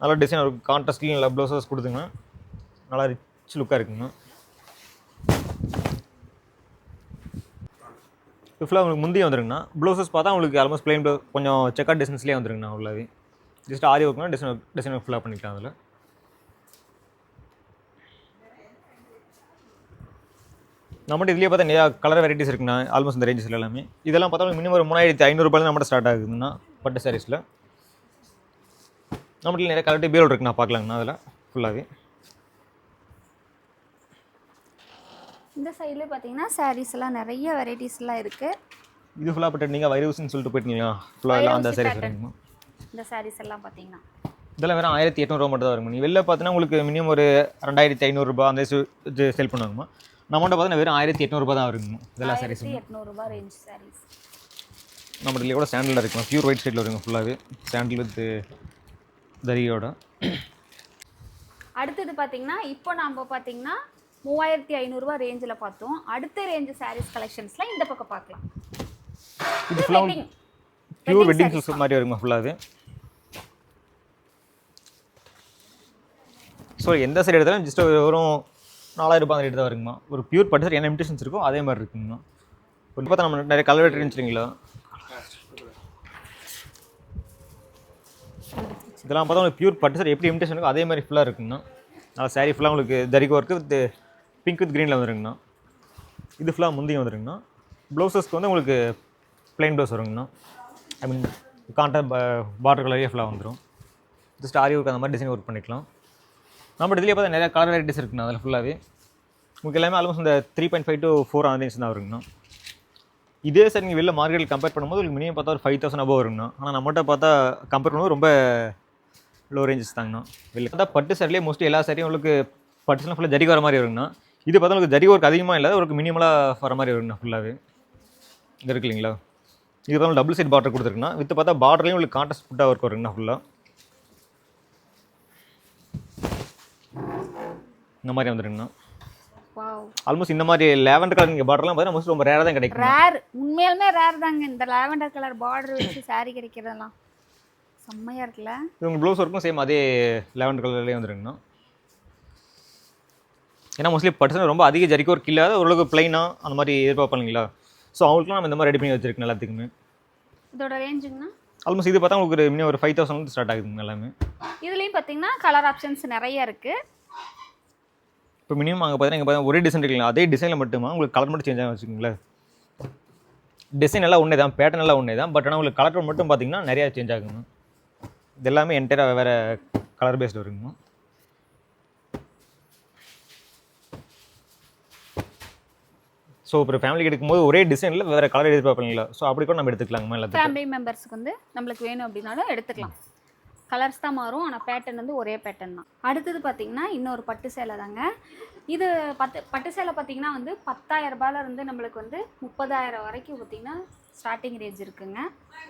C: நல்ல டிசைன் இருக்கும் கான்ட்ராஸ்ட்லேயும் நல்லா ப்ளவுசஸ் கொடுத்துங்க நல்லா ரிச் லுக்காக இருக்குங்க ஃபுல்லாக உங்களுக்கு முந்தைய வந்துருங்கண்ணா. ப்ளவுசஸ் பார்த்தா உங்களுக்கு ஆல்மோஸ்ட் பிளைன் ப்ளவு கொஞ்சம் செக் அவுட் டிஸ்டன்ஸ்லேயே வந்துருங்கண்ணா உள்ளவே. ஜஸ்ட் ஆரி ஒர்க்னா டிசைன் டிசைன் ஃபுல்லாக பண்ணிக்கலாம் அதில். நம்மகிட்ட இதுலேயே பார்த்தா நிறையா கலர் வெரைட்டிஸ் இருக்குண்ணா ஆல்மோஸ்ட் இந்த ரேஞ்சஸ் எல்லாமே. இதெல்லாம் பார்த்தா மினிமம் ஒரு மூணாயிரத்தி ஐநூறுபாயில் நம்மகிட்ட ஸ்டார்ட் ஆகுதுண்ணா பட்டு சாரீஸில் நம்மகிட்ட நிறைய கலர் பீரோல் இருக்குண்ணா பார்க்கலாங்கண்ணா அதில் ஃபுல்லாகவே
A: இந்த சைட்லேயே பார்த்தீங்கன்னா சாரீஸ் எல்லாம் நிறைய வெரைட்டிஸ்லாம் இருக்குது
C: இது ஃபுல்லாக பட்டு நீங்கள் வைரூஸ்ன்னு சொல்லிட்டு போயிட்டீங்களா? ஃபுல்லாக எல்லாம் அந்த சாரீஸ். இருக்குமா
A: இந்த சாரீஸ் எல்லாம் பார்த்தீங்கன்னா
C: இதெல்லாம் வேறு ஆயிரத்தி எட்நூறுவா மட்டும் தான் வரும் நீ வெளில பார்த்தீங்கன்னா உங்களுக்கு மினிமம் ஒரு ரெண்டாயிரத்தி ஐநூறுரூபா அந்த இது செல் பண்ணுவாங்கம்மா. நம்மகிட்ட பார்த்தீங்கன்னா வெறும் ஆயிரத்தி எட்நூறுபா தான் வருங்கம்மா. இதெல்லாம் சாரீஸ்
A: எட்நூறுபா ரேஞ்ச் சாரீஸ்
C: நம்ம இதில் கூட சாண்டில் இருக்குமா பியூர் ஒயிட் ஸ்டைலில் வருங்க ஃபுல்லாகவே சாண்டில் வித் தரியோட
A: அடுத்தது பார்த்தீங்கன்னா இப்போ நம்ம பார்த்தீங்கன்னா மூவாயிரத்தி ஐநூறுரூவா ரேஞ்சில் பார்த்தோம். அடுத்த ரேஞ்சு சாரீஸ் கலெக்ஷன்ஸ்லாம் இந்த பக்கம் பார்க்கலாம்.
C: இது ஃபுல்லாக பியூர் வெட்டிங் சில்க் மாதிரி வருங்க ஃபுல்லாகவே ஸோ எந்த சைடு எடுத்தாலும் ஜஸ்ட் வரும் நாலாயிரம் ரூபாய் அந்த ரேட் தான் வருங்கம்மா. ஒரு பியூர் பட்டு சார் என்ன இமிடேஷன்ஸ் இருக்கோ அதே மாதிரி இருக்குங்கம்மா. இப்போ பார்த்தா நம்ம நிறைய கலர் ரேட் இருந்துச்சுங்களா? இதெல்லாம் பார்த்தா உங்களுக்கு பியூர் பட்டு சார் எப்படி இமிடேஷன் இருக்கோ அதே மாதிரி ஃபுல்லாக இருக்குங்கண்ணா நல்லா saree ஃபுல்லாக உங்களுக்கு தரிக்கு ஒர்க்கு வித் பிங்க் வித் க்ரீனில் வந்துருங்கண்ணா. இது ஃபுல்லாக முந்தையும் வந்துருங்கண்ணா. ப்ளவுசஸ்க்கு வந்து உங்களுக்கு plain ப்ளவுஸ் வருங்கண்ணா. ஐ மீன் காண்டாக்ட் பார்டர் கலரே ஃபுல்லாக வந்துடும் ஜஸ்ட் ஆரி ஒர்க் அந்த மாதிரி டிசைன் ஒர்க் பண்ணிக்கலாம். நம்ம இதுலேயே பார்த்தா நிறையா கலர் வெரைட்டிஸ் இருக்குண்ணா அதில் ஃபுல்லாகவே உங்களுக்கு எல்லாமே ஆல்மோஸ்ட் இந்த three point five to four அந்த ரேஞ்ச் தான் வருங்கண்ணா. இதே சார் நீங்கள் வெளில மார்க்கெட்டில் கம்பேர் பண்ணும்போது உங்களுக்கு மினிமம் பார்த்தா ஒரு ஃபைவ் தௌசண்ட் அபோவ் வருங்கண்ணா. ஆனால் நம்மகிட்ட பார்த்தா கம்பேர் பண்ணும்போது ரொம்ப லோ ரேஞ்சஸ் தாங்கண்ணா. வெளில பார்த்தா பட்டு சாரிலே மோஸ்ட்லி எல்லா சாரியும் உங்களுக்கு பட்டுலாம் ஃபுல்லாக ஜரி வர மாதிரி வருங்கண்ணா. இது பார்த்தா உங்களுக்கு ஜரி ஒர்க் அதிகமாக இல்லாத ஒரு மினிமலாக வர மாதிரி வருங்கண்ணா ஃபுல்லாகவே இது இருக்கு இல்லைங்களா? இது பார்த்தா டபுள் சைட் பார்டர் கொடுத்துருக்குண்ணா வித்து பார்த்தா பார்டர்லேயும் உங்களுக்கு கான்ட்ராஸ்ட் ஃபுட்டாக ஒர்க் வருங்கண்ணா ஃபுல்லாக இந்த மாதிரி வந்துருங்கண்ணா ஆல்மோஸ்ட் இந்த மாதிரி லேவண்டர் கலர் நீங்கள் பார்டர்லாம் பார்த்தா மோஸ்ட் ரொம்ப ரேராக தான் கிடைக்கும்
A: ரேர் உண்மையாலுமே ரேர் தாங்க. இந்த லாவெண்டர் கலர் பார்டர் வச்சு saree கிடைக்கிறதெல்லாம். செம்மையாக இருக்குல்ல?
C: இது உங்கள் ப்ளவுஸ் ஒர்க்கும் சேம் அதே லெவன் கலர்லேயே வந்துருங்கண்ணா ஏன்னா மோஸ்ட்லி பட்டுசன் ரொம்ப அதிக ஜரிக்க ஒர்க் இல்லாத ஓரளவுக்கு ப்ளைனாக அந்த மாதிரி எதிர்பார்ப்பாங்களா ஸோ அவங்களுக்குலாம் நம்ம இந்த மாதிரி ரெடி பண்ணி வச்சிருக்கோம் எல்லாத்துக்குமே.
A: இதோட ரேஞ்சுங்கண்ணா
C: ஆல்மோஸ்ட் இது பார்த்தா உங்களுக்கு ஒரு மினிமம் ஒரு ஃபைவ் தௌசண்ட் ஸ்டார்ட் ஆகுதுங்க எல்லாமே.
A: இதுலேயும் பார்த்தீங்கன்னா கலர் ஆப்ஷன்ஸ் நிறைய இருக்குது
C: இப்போ மினிமம் அங்கே பார்த்தீங்கன்னா இங்கே ஒரே டிசைன் இருக்குங்களா? அதே டிசைனில் மட்டுமா? உங்களுக்கு கலர் மட்டும் சேஞ்ச் ஆகும் வச்சுக்கோங்களேன். டிசைன் எல்லாம் ஒன்றே தான் பேட்டர்ன் எல்லாம் ஒன்றே தான் பட் ஆனால் உங்களுக்கு கலர் மட்டும் பார்த்தீங்கன்னா நிறையா சேஞ்ச் ஆகுங்க. இது எல்லாமே என்டையராக வேறு கலர் பேஸ்டு வருங்க. ஸோ இப்போ ஃபேமிலிக்கு எடுக்கும்போது ஒரே டிசைனில் வேறு கலர் எதிர்பார்ப்பீங்களா? ஸோ அப்படி கூட நம்ம எடுத்துக்கலாங்கம்மா எல்லாத்துக்கும்
A: ஃபேமிலி மெம்பர்ஸ்க்கு வந்து நம்மளுக்கு வேணும் அப்படின்னாலும் எடுத்துக்கலாம். கலர்ஸ் தான் மாறும் ஆனால் பேட்டர்ன் வந்து ஒரே பேட்டர்ன் தான். அடுத்தது பார்த்தீங்கன்னா இன்னொரு பட்டு சேலை தாங்க. இது பத்து பட்டு சேலை பார்த்தீங்கன்னா வந்து பத்தாயிரம் ரூபாயில இருந்து நம்மளுக்கு வந்து முப்பதாயிரம் வரைக்கும் பார்த்தீங்கன்னா ஸ்டார்டிங் ரேஞ்ச் இருக்குங்க.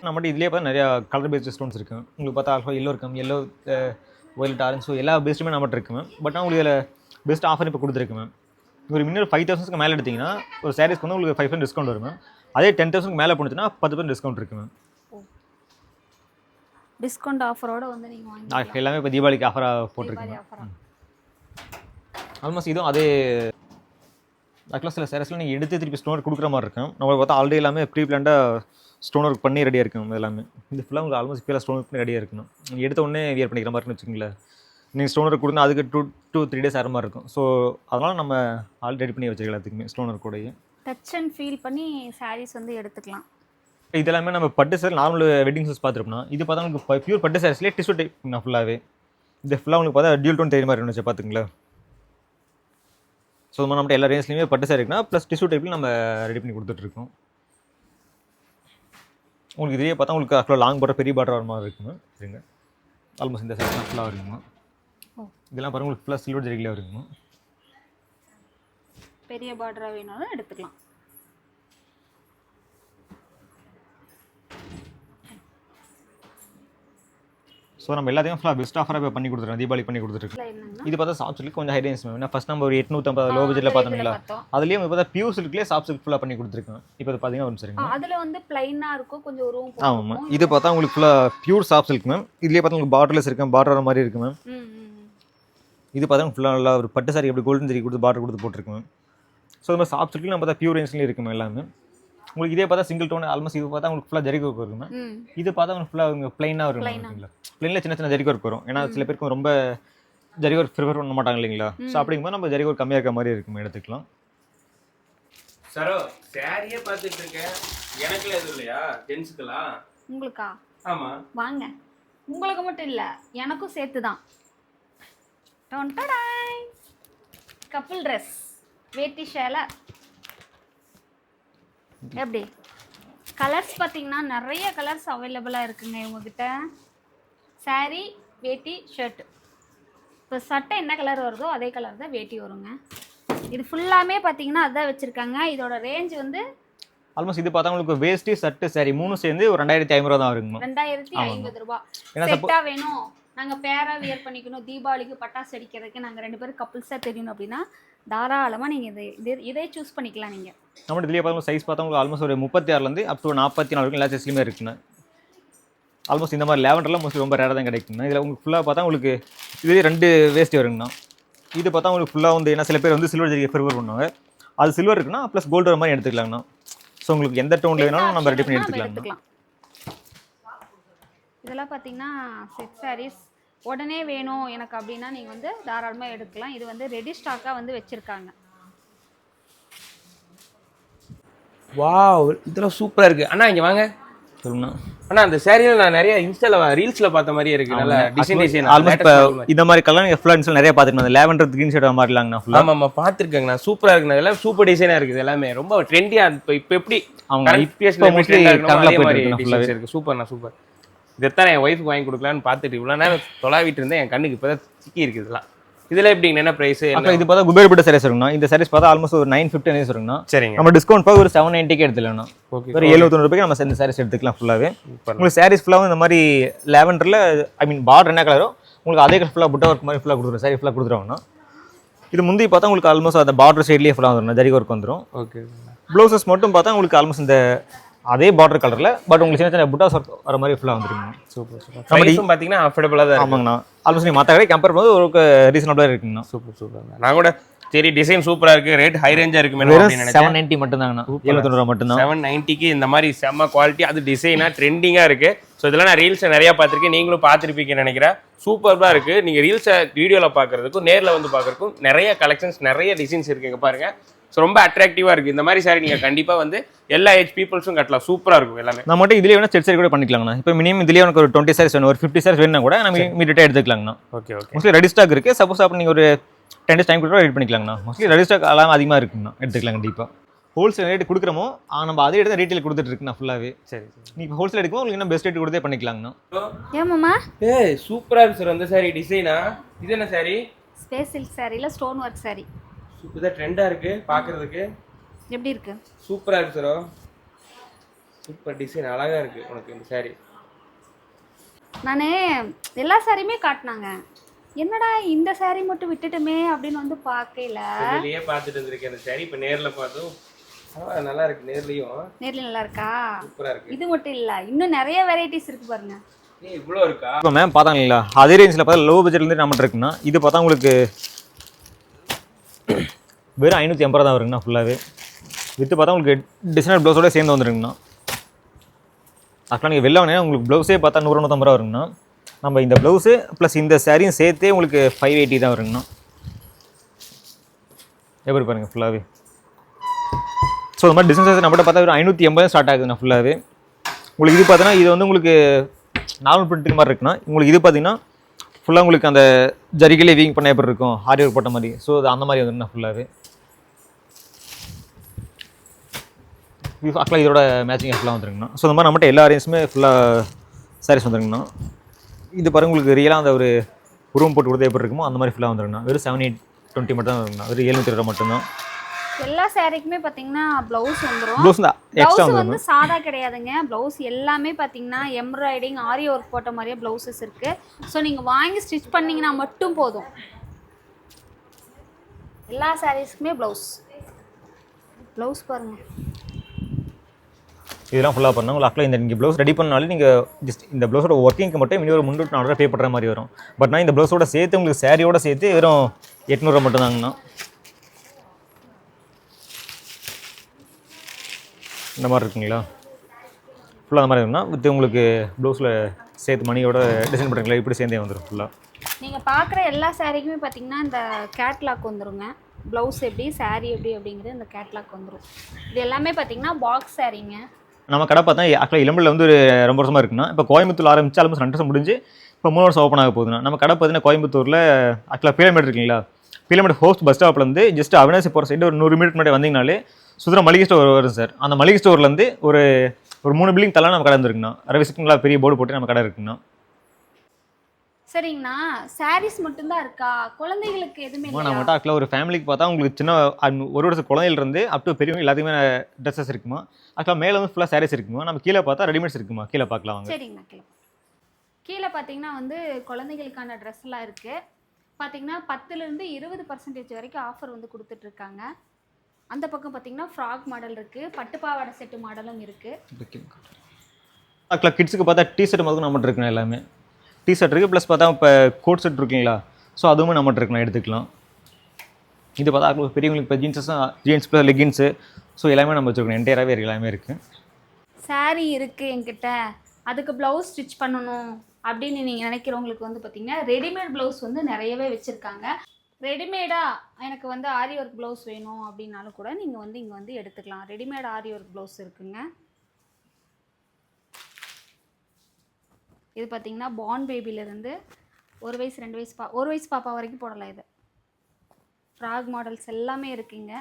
C: நம்மகிட்ட இதுலேயே பார்த்தா நிறையா கலர் பேஸ்டு ஸ்டோன்ஸ் இருக்கு. உங்களுக்கு பார்த்தா ஆல்ஃபா எல்லோ இருக்கும் எல்லோ ஒயிலட் ஆரஞ்சு ஸோ எல்லா பெஸ்ட்டுமே நம்மகிட்ட இருக்கு மேம் பட் ஆனால் உங்களுக்கு இதில் பெஸ்ட் ஆஃபர் இப்போ கொடுத்துருக்கு மேம் ஒரு மினிமம் ஃபைவ் தௌசண்ட்ஸ்க்கு மேலே எடுத்தீங்கன்னா ஒரு சாரீஸ்க்கு வந்து உங்களுக்கு ஃபைவ் பர்சன்ட் டிஸ்கவுண்ட் வரும் மேம் அதே டென் தௌசண்ட்க்கு மேலே போணுச்சுன்னா பத்து பர்சன்ட் டிஸ்கவுண்ட் இருக்கு மேம்
A: டிஸ்கவுண்ட் ஆஃபரோட வந்து நீங்கள்
C: எல்லாமே இப்போ தீபாவளிக்கு ஆஃபராக போட்டிருக்கேன்
A: ஆஃபரா
C: ஆல்மோஸ்ட் இதுவும் அதே ஆக்சுவலாக சில சாரீஸ்லாம் நீங்கள் எடுத்து திருப்பி ஸ்டோனர் கொடுக்குற மாதிரி இருக்கும். நம்ம பார்த்தா ஆல்ரெடி எல்லாமே ப்ரீ பிளான்டாக ஸ்டோன் ஒர்க் பண்ணி ரெடியாக இருக்கும் எல்லாமே. இது ஃபுல்லாக உங்களுக்கு ஆல்மோஸ்ட் ஃபீலாக ஸ்டோன் ஒர்க் பண்ணி ரெடியாக இருக்கணும் நீங்கள் எடுத்த உடனே வியர் பண்ணிக்கிற மாதிரி வச்சுக்கோங்களேன். நீங்கள் ஸ்டோன் ஒர்க் கொடுத்தா அதுக்கு டூ டூ த்ரீ டேஸ் ஆகிற மாதிரி இருக்கும். ஸோ அதனால் நம்ம ஆல் ரெடி பண்ணி வச்சுக்கலாம் எல்லாத்துக்குமே ஸ்டோன் ஒர்க் கூடயே.
A: டச் அண்ட் ஃபீல் பண்ணி சாரீஸ் வந்து எடுத்துக்கலாம்.
C: இது எல்லாமே நம்ம பட்டு சார் நார்மல் வெட்டிங் சூஸ் பார்த்துருப்போம்னா இது பார்த்தா உங்களுக்கு பியூர் பட்டு சாரீஸ்லேயே டிஷ்யூ டைப் நான் ஃபுல்லாகவே இது ஃபுல்லாக உங்களுக்கு பார்த்தா டியூல் டோன் தெரியுற மாதிரி இருந்துச்சு பார்த்துங்களேன் ஸோ நம்ம நம்மகிட்ட எல்லா ரேஞ்ச்லையுமே பட்டு சாரி இருக்குன்னா ப்ளஸ் டிஷ்யூ டைப்பில் நம்ம ரெடி பண்ணி கொடுத்துட்ருக்கோம் உங்களுக்கு இதே பார்த்தா உங்களுக்கு ஆக்சுவலாக லாங் பார்டர் பெரிய பார்டர் வர மாதிரி இருக்குங்க. சரிங்க ஆல்மோஸ்ட் இந்த சைட்லாம் ஃபுல்லாக
A: ஓ.
C: இதெல்லாம் பாருங்க உங்களுக்கு ஃபுல்லாக சில்வர் ஜெரிகிலே வருங்க
A: பெரிய பார்டராக வேணாலும் எடுத்துக்கலாம்.
C: ஸோ நம்ம எல்லாத்தையும் ஃபுல்லாக பெஸ்ட் ஆஃபராக பண்ணி கொடுத்துருக்கோம் தீபாவளி பண்ணி கொடுத்துருக்கோம். இது பார்த்தா சாஃப்ட் சில்க் கொஞ்சம் ஹை ரேஞ்ச் மேம் ஏன்னா ஃபஸ்ட் நம்ம ஒரு எட்நூற்றம்பது லோ பட்ஜெட்டில் பார்த்தோம்ங்களா
A: பார்த்தோம்.
C: அதுலேயே இப்போ பார்த்தா பியூர் சில்க்லேயே சாஃப்ட் சில்க் ஃபுல்லாக பண்ணி கொடுத்துருக்கோம். இப்போ பார்த்தீங்கன்னா ஒரு சரிங்க
A: அதில் வந்து பிளைனாக இருக்கும் கொஞ்சம் உருவம்
C: ஆமாம். இது பார்த்தா உங்களுக்கு ஃபுல்லாக பியூர் சாஃப்ட் சில்க் மேம் இதுலேயே பார்த்தா உங்களுக்கு பார்டர்லெஸ் இருக்கும் பார்டர் மாதிரி இருக்கு மேம். இது பார்த்தா ஃபுல்லாக நல்லா ஒரு பட்டு சாரி எப்படி கோல்டன் ஜரி கொடுத்து பார்டர் கொடுத்து போட்டிருக்கு மேம் ஸோ இந்த மாதிரி சாஃப்ட் நம்ம பார்த்தா பியூர் ரேஞ்ச்லேயும் இருக்கு மேம் எல்லாமே. உங்களுக்கு இதே பார்த்தா சிங்கிள் டோன் ஆல்மோஸ்ட் இது பார்த்தா உங்களுக்கு ஃபுல்லாக ஜரி ஒர்க் வரும் மேம்
A: ம்.
C: இது பார்த்தா உங்களுக்கு ஃபுல்லாக உங்களுக்கு ப்ளைனாக
A: ஆ.
C: ஓகேங்களா ப்ளைனில் சின்ன சின்ன ஜரி ஒர்க் வரும். ஏன்னா சில பேருக்கு ரொம்ப ஜரி ஒர்க் ப்ரிஃபர் பண்ண மாட்டாங்க இல்லைங்களா? ஸோ அப்படிங்கும்போது நம்ம ஜரி ஒர்க் கம்மியாக இருக்க மாதிரி இருக்கும் எடுத்துக்கலாம்.
B: சரோ சாரியே பார்த்துட்டு இருக்கேன். எனக்குல எதுவும் இல்லையா? ஜென்ஸுக்கெல்லாம்
A: உங்களுக்கா?
B: ஆமா.
A: வாங்க. உங்களுக்கு மட்டும் இல்லை எனக்கும் சேர்த்து தான் கப்பிள் ட்ரெஸ் வேட்டி சேலை எப்படி? கலர்ஸ் பார்த்தீங்கன்னா நிறைய கலர்ஸ் அவைலபிளாக இருக்குங்க இவங்கக்கிட்ட saree வேட்டி ஷர்ட் இப்போ சட்டை என்ன கலர் வருதோ அதே கலர் தான் வேட்டி வருங்க. இது ஃபுல்லாமே பார்த்தீங்கன்னா அதான் வச்சுருக்காங்க. இதோட ரேஞ்ச் வந்து
C: ஆல்மோஸ்ட் இது பார்த்தா உங்களுக்கு வேஷ்டி சட்டு சாரி மூணு சேர்ந்து ஒரு ரெண்டாயிரத்தி ஐம்பது ரூபா தான் வருங்க.
A: ரெண்டாயிரத்தி. ஐம்பது ரூபாய்
C: ஏன்னா
A: செட்டா வேணும். நாங்க பேரா வியர் பண்ணிக்கணும் தீபாவளிக்கு பட்டாசு அடிக்கிறதுக்கு நாங்க ரெண்டு பேரும் கப்புள்ஸா தெரியணும் அப்படின்னா தாராளமா நீங்க இதை இது- இதே சூஸ் பண்ணிக்கலாம் நீங்க.
C: நம்ம இதுலேயே பார்த்தா சைஸ் பார்த்தா உங்களுக்கு ஆல்மோஸ்ட் ஒரு முப்பத்தி ஆறுலேருந்து அப் டு நாற்பத்தி நாலு வரைக்கும் எல்லா சைஸ்லையுமே இருக்குண்ணா ஆல்மோஸ்ட் இந்த மாதிரி லேவண்டர்லாம் மோஸ்ட்லி ரொம்ப ரேராக தான் கிடைக்குங்கண்ணா இதில் உங்களுக்கு ஃபுல்லாக பார்த்தா உங்களுக்கு இதுலேயே ரெண்டு வேஸ்ட் வருங்கண்ணா. இது பார்த்தா உங்களுக்கு ஃபுல்லாக வந்து ஏன்னா சில பேர் வந்து சில்வர் ஜெரிகை ப்ரிஃபர் பண்ணுவாங்க. அது சில்வர் இருக்குன்னா ப்ளஸ் கோல்டு மாதிரி எடுத்துக்கலாங்கண்ணா. ஸோ உங்களுக்கு எந்த டோனில் வேணாலும் நம்ம ரெடி பண்ணி
A: நம்ம
C: எடுத்துக்கலாங்கண்ணா.
A: இதெல்லாம் பார்த்தீங்கன்னா செட் சாரீஸ் உடனே வேணும் எனக்கு அப்படின்னா நீங்கள் வந்து தாராளமாக எடுக்கலாம். இது வந்து ரெடி ஸ்டாக்காக வந்து வச்சுருக்காங்க.
B: வாவ் இதெல்லாம் சூப்பரா இருக்கு. அண்ணா இங்க வாங்க.
C: சொல்லுங்கண்ணா
B: அண்ணா அந்த சேரீல நான் நிறைய இன்ஸ்டால ரீல்ஸ்ல பார்த்த மாதிரியே இருக்கு. நல்ல டிசைன் டிசைன்
C: ஆல்மோஸ்ட் இந்த மாதிரி கலர் நீங்கள் ஃபுல்லாக நிறைய அந்த லேவண்டர் க்ரீன் ஷேட் மாதிரிலாங்கண்ணா ஃபுல்லாக
B: ஆமா ஆமா பாத்துருக்கேங்கண்ணா சூப்பரா இருக்குண்ணா. எல்லாம் சூப்பர் டிசைனா இருக்குது. எல்லாமே ரொம்ப ட்ரெண்டியா இப்போ இப்போ எப்படி
C: அவங்க
B: அதே
C: போயிட்டு
B: மாதிரி
C: இருக்குண்ணா
B: டிசைன்ஸ்
C: ஃபுல்லாகவே
B: இருக்கு. சூப்பர்ண்ணா சூப்பர் இதைத்தான் என் ஒய்ஃபுக்கு வாங்கி கொடுக்கலான்னு பார்த்துட்டு இவ்வளோ நேரம் தொலாவிட்டு இருந்தேன். என் கண்ணுக்கு இப்போதான் சிக்கி இருக்குது இதெல்லாம். இதுல எப்படிங்க என்ன பிரைஸ்
C: அப்புறம் இது பார்த்தா குபேர்பட்ட சாரீஸ் இருக்குண்ணா. இந்த சாரீஸ் பார்த்தா ஆல்மோஸ்ட் ஒரு நைன் ஃபிஃப்டி நைஸ் இருக்குண்ணா.
B: சரிங்க.
C: நம்ம டிஸ்கவுண்ட் போக ஒரு செவன் நைன்ட்டிக்கு எடுத்துக்கலாம்
B: ஓகே
C: ஒரு எழுபத்தொன்று ரூபாய்க்கு நம்ம இந்த சாரீஸ் எடுத்துக்கலாம் ஃபுல்லாகவே உங்களுக்கு சாரீஸ் ஃபுல்லாகவும் இந்த மாதிரி லேவண்டரில் ஐ மீன் பார்டர் என்ன கலரோ உங்களுக்கு அதே கலர் ஃபுல்லாக புட்டா ஒர்க் மாதிரி ஃபுல்லாக கொடுத்துரும். சாரி ஃபுல்லாக கொடுத்துருவாங்கண்ணா. இது முந்தி பார்த்தா உங்களுக்கு ஆல்மோஸ்ட் அந்த பார்டர் சைட்லேயே ஃபுல்லாக வந்துடும் ஜரி ஒர்க் வந்துடும்
B: ஓகே
C: ப்ளவுசஸ் மட்டும் பார்த்தா உங்களுக்கு ஆல்மோஸ்ட் இந்த அதே பார்டர் கலரில் பட் உங்களுக்கு சின்ன சின்ன புட்டாஸ் வர மாதிரி ஃபுல்லாக வந்துருக்குங்க.
B: Super super. ப்ரைஸும் பார்த்தீங்கன்னா அஃபோர்டபுளாக தான் இருக்கு.
C: ஆமாங்கண்ணா. ஆல்மோஸ்ட் நீங்கள் மற்ற கடை கம்பேர் பண்ணும்போது ஒரு ரீசனபிளாக இருக்குங்கண்ணா.
B: சூப்பர் சூப்பர் நான் கூட சரி டிசைன் சூப்பரா இருக்கு. ரேட் ஹை ரேஞ்சா அப்படின்னு நினைச்சேன்.
C: செவன் நைன்ட்டி மட்டும்தாங்கண்ணா. எழுபத்தொன்று ரூபா மட்டும்தான்.
B: செவன் நைன்ட்டிக்கு இந்த மாதிரி செம்ம குவாலிட்டி அது டிசைனா ட்ரெண்டிங்கா இருக்கு. ஸோ இதெல்லாம் நான் ரீல்ஸை நிறைய பார்த்துருக்கேன். நீங்களும் பார்த்துருப்பீங்கன்னு நினைக்கிறேன். சூப்பராக இருக்கு. நீங்க ரீல்ஸை வீடியோவில் பார்க்கறதுக்கும் நேரில் வந்து பார்க்கறதுக்கும் நிறைய கலெக்ஷன்ஸ் நிறைய டிசைன்ஸ் இருக்கு இங்க பாருங்க. ஸோ ரொம்ப அட்ராக்டிவா இருக்கு. இந்த மாதிரி சாரி நீங்க கண்டிப்பா வந்து எல்லா ஏஜ் பீப்புள்ஸும் கட்டலாம். சூப்பரா இருக்கும் எல்லாமே.
C: நம்ம மட்டும் இதுலேயே வேணா செட் சரி கூட பண்ணிக்கலாங்கண்ணா. இப்போ மினிமம் இதுலேயே எனக்கு ஒரு டுவெண்ட்டி சாரீஸ் வேணும். ஒரு ஃபிஃப்டி சாரீஸ் வேணும்னா கூட நம்ம இமீடியட்டாக எடுத்துக்கலாங்கண்ணா.
B: Okay okay
C: mostly ready stock இருக்குது சப்போஸ் அப்போ நீங்கள் ஒரு டென் டேஸ் டைம் கூட ரெடி பண்ணிக்கலாங்கண்ணா. மோஸ்ட்லி ரெடி ஸ்டாக் எல்லாம் அதிகமாக இருக்குங்கண்ணா. எடுத்துக்கலாம் கண்டிப்பாக ஹோல்சேல் ரேட் கொடுக்குறோமோ ஆ, நம்ம அதே எடுத்து ரீட்டைல் கொடுத்துட்டு இருக்குண்ணா ஃபுல்லாகவே
B: சரி
C: நீ இப்போ ஹோல்சேல் எடுக்கும் உங்களுக்கு இன்னும் பெஸ்ட் ரேட் கொடுத்தே பண்ணிக்கலாங்கண்ணா.
A: ஏமாம்மா?
B: ஏய் சூப்பரா இருக்கு சார் அந்த சாரி டிசைனா இது என்ன சாரி
A: ஸ்பேஸ் சில்க் சாரியில் ஸ்டோன் ஒர்க் சாரி
B: இதான் ட்ரெண்டா இருக்கு பார்க்கிறதுக்கு
A: எப்படி இருக்கு?
B: சூப்பரா இருக்கு சாரோ சூப்பர் டிசைன் அழகா இருக்கு உனக்கு இந்த சாரி
A: நான் எல்லா சாரியுமே காட்டினாங்க. என்னடா இந்த saree மட்டும் விட்டுட்டுமே அப்படின்னு வந்து பார்க்கல.
B: வெளியே பார்த்துட்டு இருந்திருக்கேன் அந்த சாரி இப்போ நேர்ல பார்த்தோம். நல்லா இருக்கு. நேர்லயும்.
A: நேர்ல நல்லா இருக்கா?
B: சூப்பரா இருக்கு.
A: இது மட்டும் இல்ல இன்னும் நிறைய வெரைட்டிஸ் இருக்கு பாருங்க.
B: ஏய் இவ்வளோ இருக்கா?
C: இப்போ மேம் பார்த்தாங்களா அதே ரேஞ்சில் பார்த்தா லோ பட்ஜெட்லேருந்து நம்மகிட்ட இருக்குண்ணா இது பார்த்தா உங்களுக்கு வெறும் ஐநூற்றி எண்பது தான் வருங்கண்ணா ஃபுல்லாகவே வித்து பார்த்தா உங்களுக்கு டிசைனர் ப்ளவுஸோட சேர்ந்து வந்துருங்கண்ணா. ஆக்சுவலாக நீங்கள் வெளில வாங்கினா உங்களுக்கு ப்ளவுஸே பார்த்தா நூறு நூற்றம்பது ரூபா வருங்கண்ணா. நம்ம இந்த ப்ளவுஸு ப்ளஸ் இந்த சாரியும் சேர்த்தே உங்களுக்கு ஃபைவ் எயிட்டி தான் வருங்கண்ணா. எப்படி பாருங்கள் ஃபுல்லாகவே ஸோ இந்த மாதிரி டிசைன்ஸ் நம்மகிட்ட பார்த்தா ஒரு ஐநூற்றி எண்பது ஸ்டார்ட் ஆகுதுண்ணா ஃபுல்லாகவே உங்களுக்கு இது பார்த்தீங்கன்னா இது வந்து உங்களுக்கு நார்மல் பிரிண்ட் மாதிரி இருக்குன்னா உங்களுக்கு இது பார்த்தீங்கன்னா ஃபுல்லாக உங்களுக்கு அந்த ஜரிகளே வீங் பண்ண எப்படி இருக்கும் ஹாரி ஒர்க் போட்ட மாதிரி. ஸோ அது அந்த மாதிரி வந்துருண்ணா ஃபுல்லாகவே ஆக்சுவலாக இதோட மேட்சிங் ஃபுல்லாக வந்துருங்கண்ணா. ஸோ இந்த மாதிரி நம்மகிட்ட எல்லா அரேஞ்சுமே ஃபுல்லாக சாரீஸ் வந்துருங்கண்ணா. இது பாருங்க உங்களுக்கு ரியலாக அந்த ஒரு உருவம் போட்டு கொடுத்தா எப்படி இருக்குமோ அந்த மாதிரி ஃபுல்லாக வந்துருங்கண்ணா. வெறும் செவன் எயிட் டுவெண்ட்டி மட்டும் தான் வருங்கண்ணா வெறும் எழுநூற்றி இருபது மட்டும்தான்.
A: எல்லா சாரிக்குமே பாத்தீங்கன்னா பிளவுஸ் வந்துரும்.
C: ப்ளவுஸ் தான்
A: பிளவுஸ் வந்து சாதா கிடையாதுங்க. பிளவுஸ் எல்லாமே பாத்தீங்கன்னா எம்ப்ராய்டிங் ஆரி ஒர்க் போட்ட மாதிரியே பிளவுசஸ் இருக்கு. ஸோ நீங்க வாங்கி ஸ்டிச் பண்ணீங்கன்னா மட்டும் போதும். எல்லா சாரீஸ்க்குமே பிளவுஸ் பிளவுஸ் பாருங்க.
C: இதெல்லாம் ஃபுல்லாக பண்ணால் உங்களுக்கு ஆக்சுவலாக இந்த நீங்கள் ப்ளவுஸ் ரெடி பண்ணாலே நீங்கள் ஜஸ்ட் இந்த ப்ளவுஸோட ஒர்க்கிங்க்கு மட்டும் மினிமம் ஒரு முந்நூறு பே பண்ணுற மாதிரி வரும். பட் நான் இந்த ப்ளவுஸோட சேர்த்து உங்களுக்கு சேரீயோட சேர்த்து வெறும் எட்நூறுவா மட்டும்தாங்கண்ணா இந்த மாதிரி இருக்குங்களா? ஃபுல்லாக அந்த மாதிரி இருக்குன்னா வித் உங்களுக்கு ப்ளவுஸில் சேர்த்து மணியோட டிசைன் பண்ணுறீங்களா இப்படி சேர்ந்தே வந்துடும் ஃபுல்லாக
A: நீங்கள் பார்க்குற எல்லா சேரீக்குமே பார்த்தீங்கன்னா இந்த கேட்லாக் வந்துருங்க. ப்ளவுஸ் எப்படி சாரீ எப்படி அப்படிங்கிறது இந்த கேட்லாக் வந்துடும் இது எல்லாமே பார்த்தீங்கன்னா பாக்ஸ் சாரீங்க
C: நம்ம கடை பார்த்தா ஆக்சுவலாக இளம்பில் வந்து ஒரு ரொம்ப வருஷமாக இருக்குன்னா இப்போ கோயம்புத்தூர் ஆரம்பிச்சு ஆல்மோஸ்ட் ரெண்டு வருஷம் முடிஞ்சு இப்போ மூணு வருஷம் ஓப்பன் ஆக போகுதுண்ணா நம்ம கடை பார்த்தீங்கன்னா கோயம்புத்தூரில் ஆக்சுவலாக பீலமேட் இருக்குங்களா? பீலமேட் ஹோஸ்ட் பஸ் ஸ்டாப்லேருந்து ஜஸ்ட் அவினாசி போகிற சைடு ஒரு நூறு மீட்டர் முன்னாடி வந்தீங்கனாலே சுந்தரம் மளிகை ஸ்டோர் வரும் சார் அந்த மளிகை ஸ்டோர்லேருந்து ஒரு ஒரு மூணு பில்டிங் தலை நம்ம கடை இருந்துருக்குண்ணா. ரவிசிங்களா பெரிய போர்டு போட்டு நம்ம கடை இருக்குண்ணா.
A: சரிங்கண்ணா. சாரீஸ் மட்டும்தான் இருக்கா? குழந்தைகளுக்கு எதுவுமே
C: மட்டும் ஆக்சுவலாக ஒரு ஃபேமிலிக்கு பார்த்தா உங்களுக்கு சின்ன ஒரு வருஷம் குழந்தையிலிருந்து அப் டு பெரியவங்க எல்லாத்துக்குமே ட்ரெஸ்ஸஸ் இருக்குமா? ஆக்சுவலாக மேலே வந்து ஃபுல்லாக சாரீஸ் இருக்குமா? நம்ம கீழே பார்த்தா ரெடிமேட்ஸ் இருக்குமா? கீழே பார்க்கலாம் வாங்க.
A: சரிங்கண்ணா கீழே கீழே பார்த்தீங்கன்னா வந்து குழந்தைகளுக்கான ட்ரெஸ்லாம் இருக்குது பார்த்தீங்கன்னா பத்துலேருந்து இருபது பர்சன்டேஜ் வரைக்கும் ஆஃபர் வந்து கொடுத்துட்ருக்காங்க அந்த பக்கம் பார்த்தீங்கன்னா ஃப்ராக் மாடல் இருக்குது பட்டுப்பாவாடை செட்டு மாடலும் இருக்குது
C: கிட்ஸுக்கு பார்த்தா டிஷர்ட் மாதிரி நம்மகிட்ட இருக்குண்ணா எல்லாமே. டிஷர்ட் இருக்குது ப்ளஸ் பார்த்தா இப்போ கோட் செட் இருக்குங்களா? ஸோ அதுவுமே நம்மகிட்ட இருக்குண்ணா எடுத்துக்கலாம். இது பார்த்தா பெரியவங்களுக்கு இப்போ ஜீன்ஸஸும் ஜீன்ஸ் ப்ளஸ் லெகின்ஸு ஸோ எல்லாமே நம்ம வச்சுருக்கணும் என்டையராகவே இருக்குது எல்லாமே இருக்குது
A: saree இருக்குது என்கிட்ட. அதுக்கு ப்ளவுஸ் ஸ்டிச் பண்ணணும் அப்படின்னு நீங்கள் நினைக்கிறவங்களுக்கு வந்து பார்த்தீங்கன்னா ரெடிமேட் ப்ளவுஸ் வந்து நிறையவே வச்சுருக்காங்க. ரெடிமேடாக எனக்கு வந்து ஆரி ஒர்க் ப்ளவுஸ் வேணும் அப்படின்னாலும் கூட நீங்கள் வந்து இங்கே வந்து எடுத்துக்கலாம். ரெடிமேட் ஆரி ஒர்க் ப்ளவுஸ் இருக்குங்க. இது பார்த்தீங்கன்னா பார்ன் பேபிலேருந்து ஒரு வயசு ரெண்டு வயசு பா ஒரு வயசு பாப்பா வரைக்கும் போடலாம் இது. ஃப்ராக் மாடல்ஸ் எல்லாமே இருக்குங்க.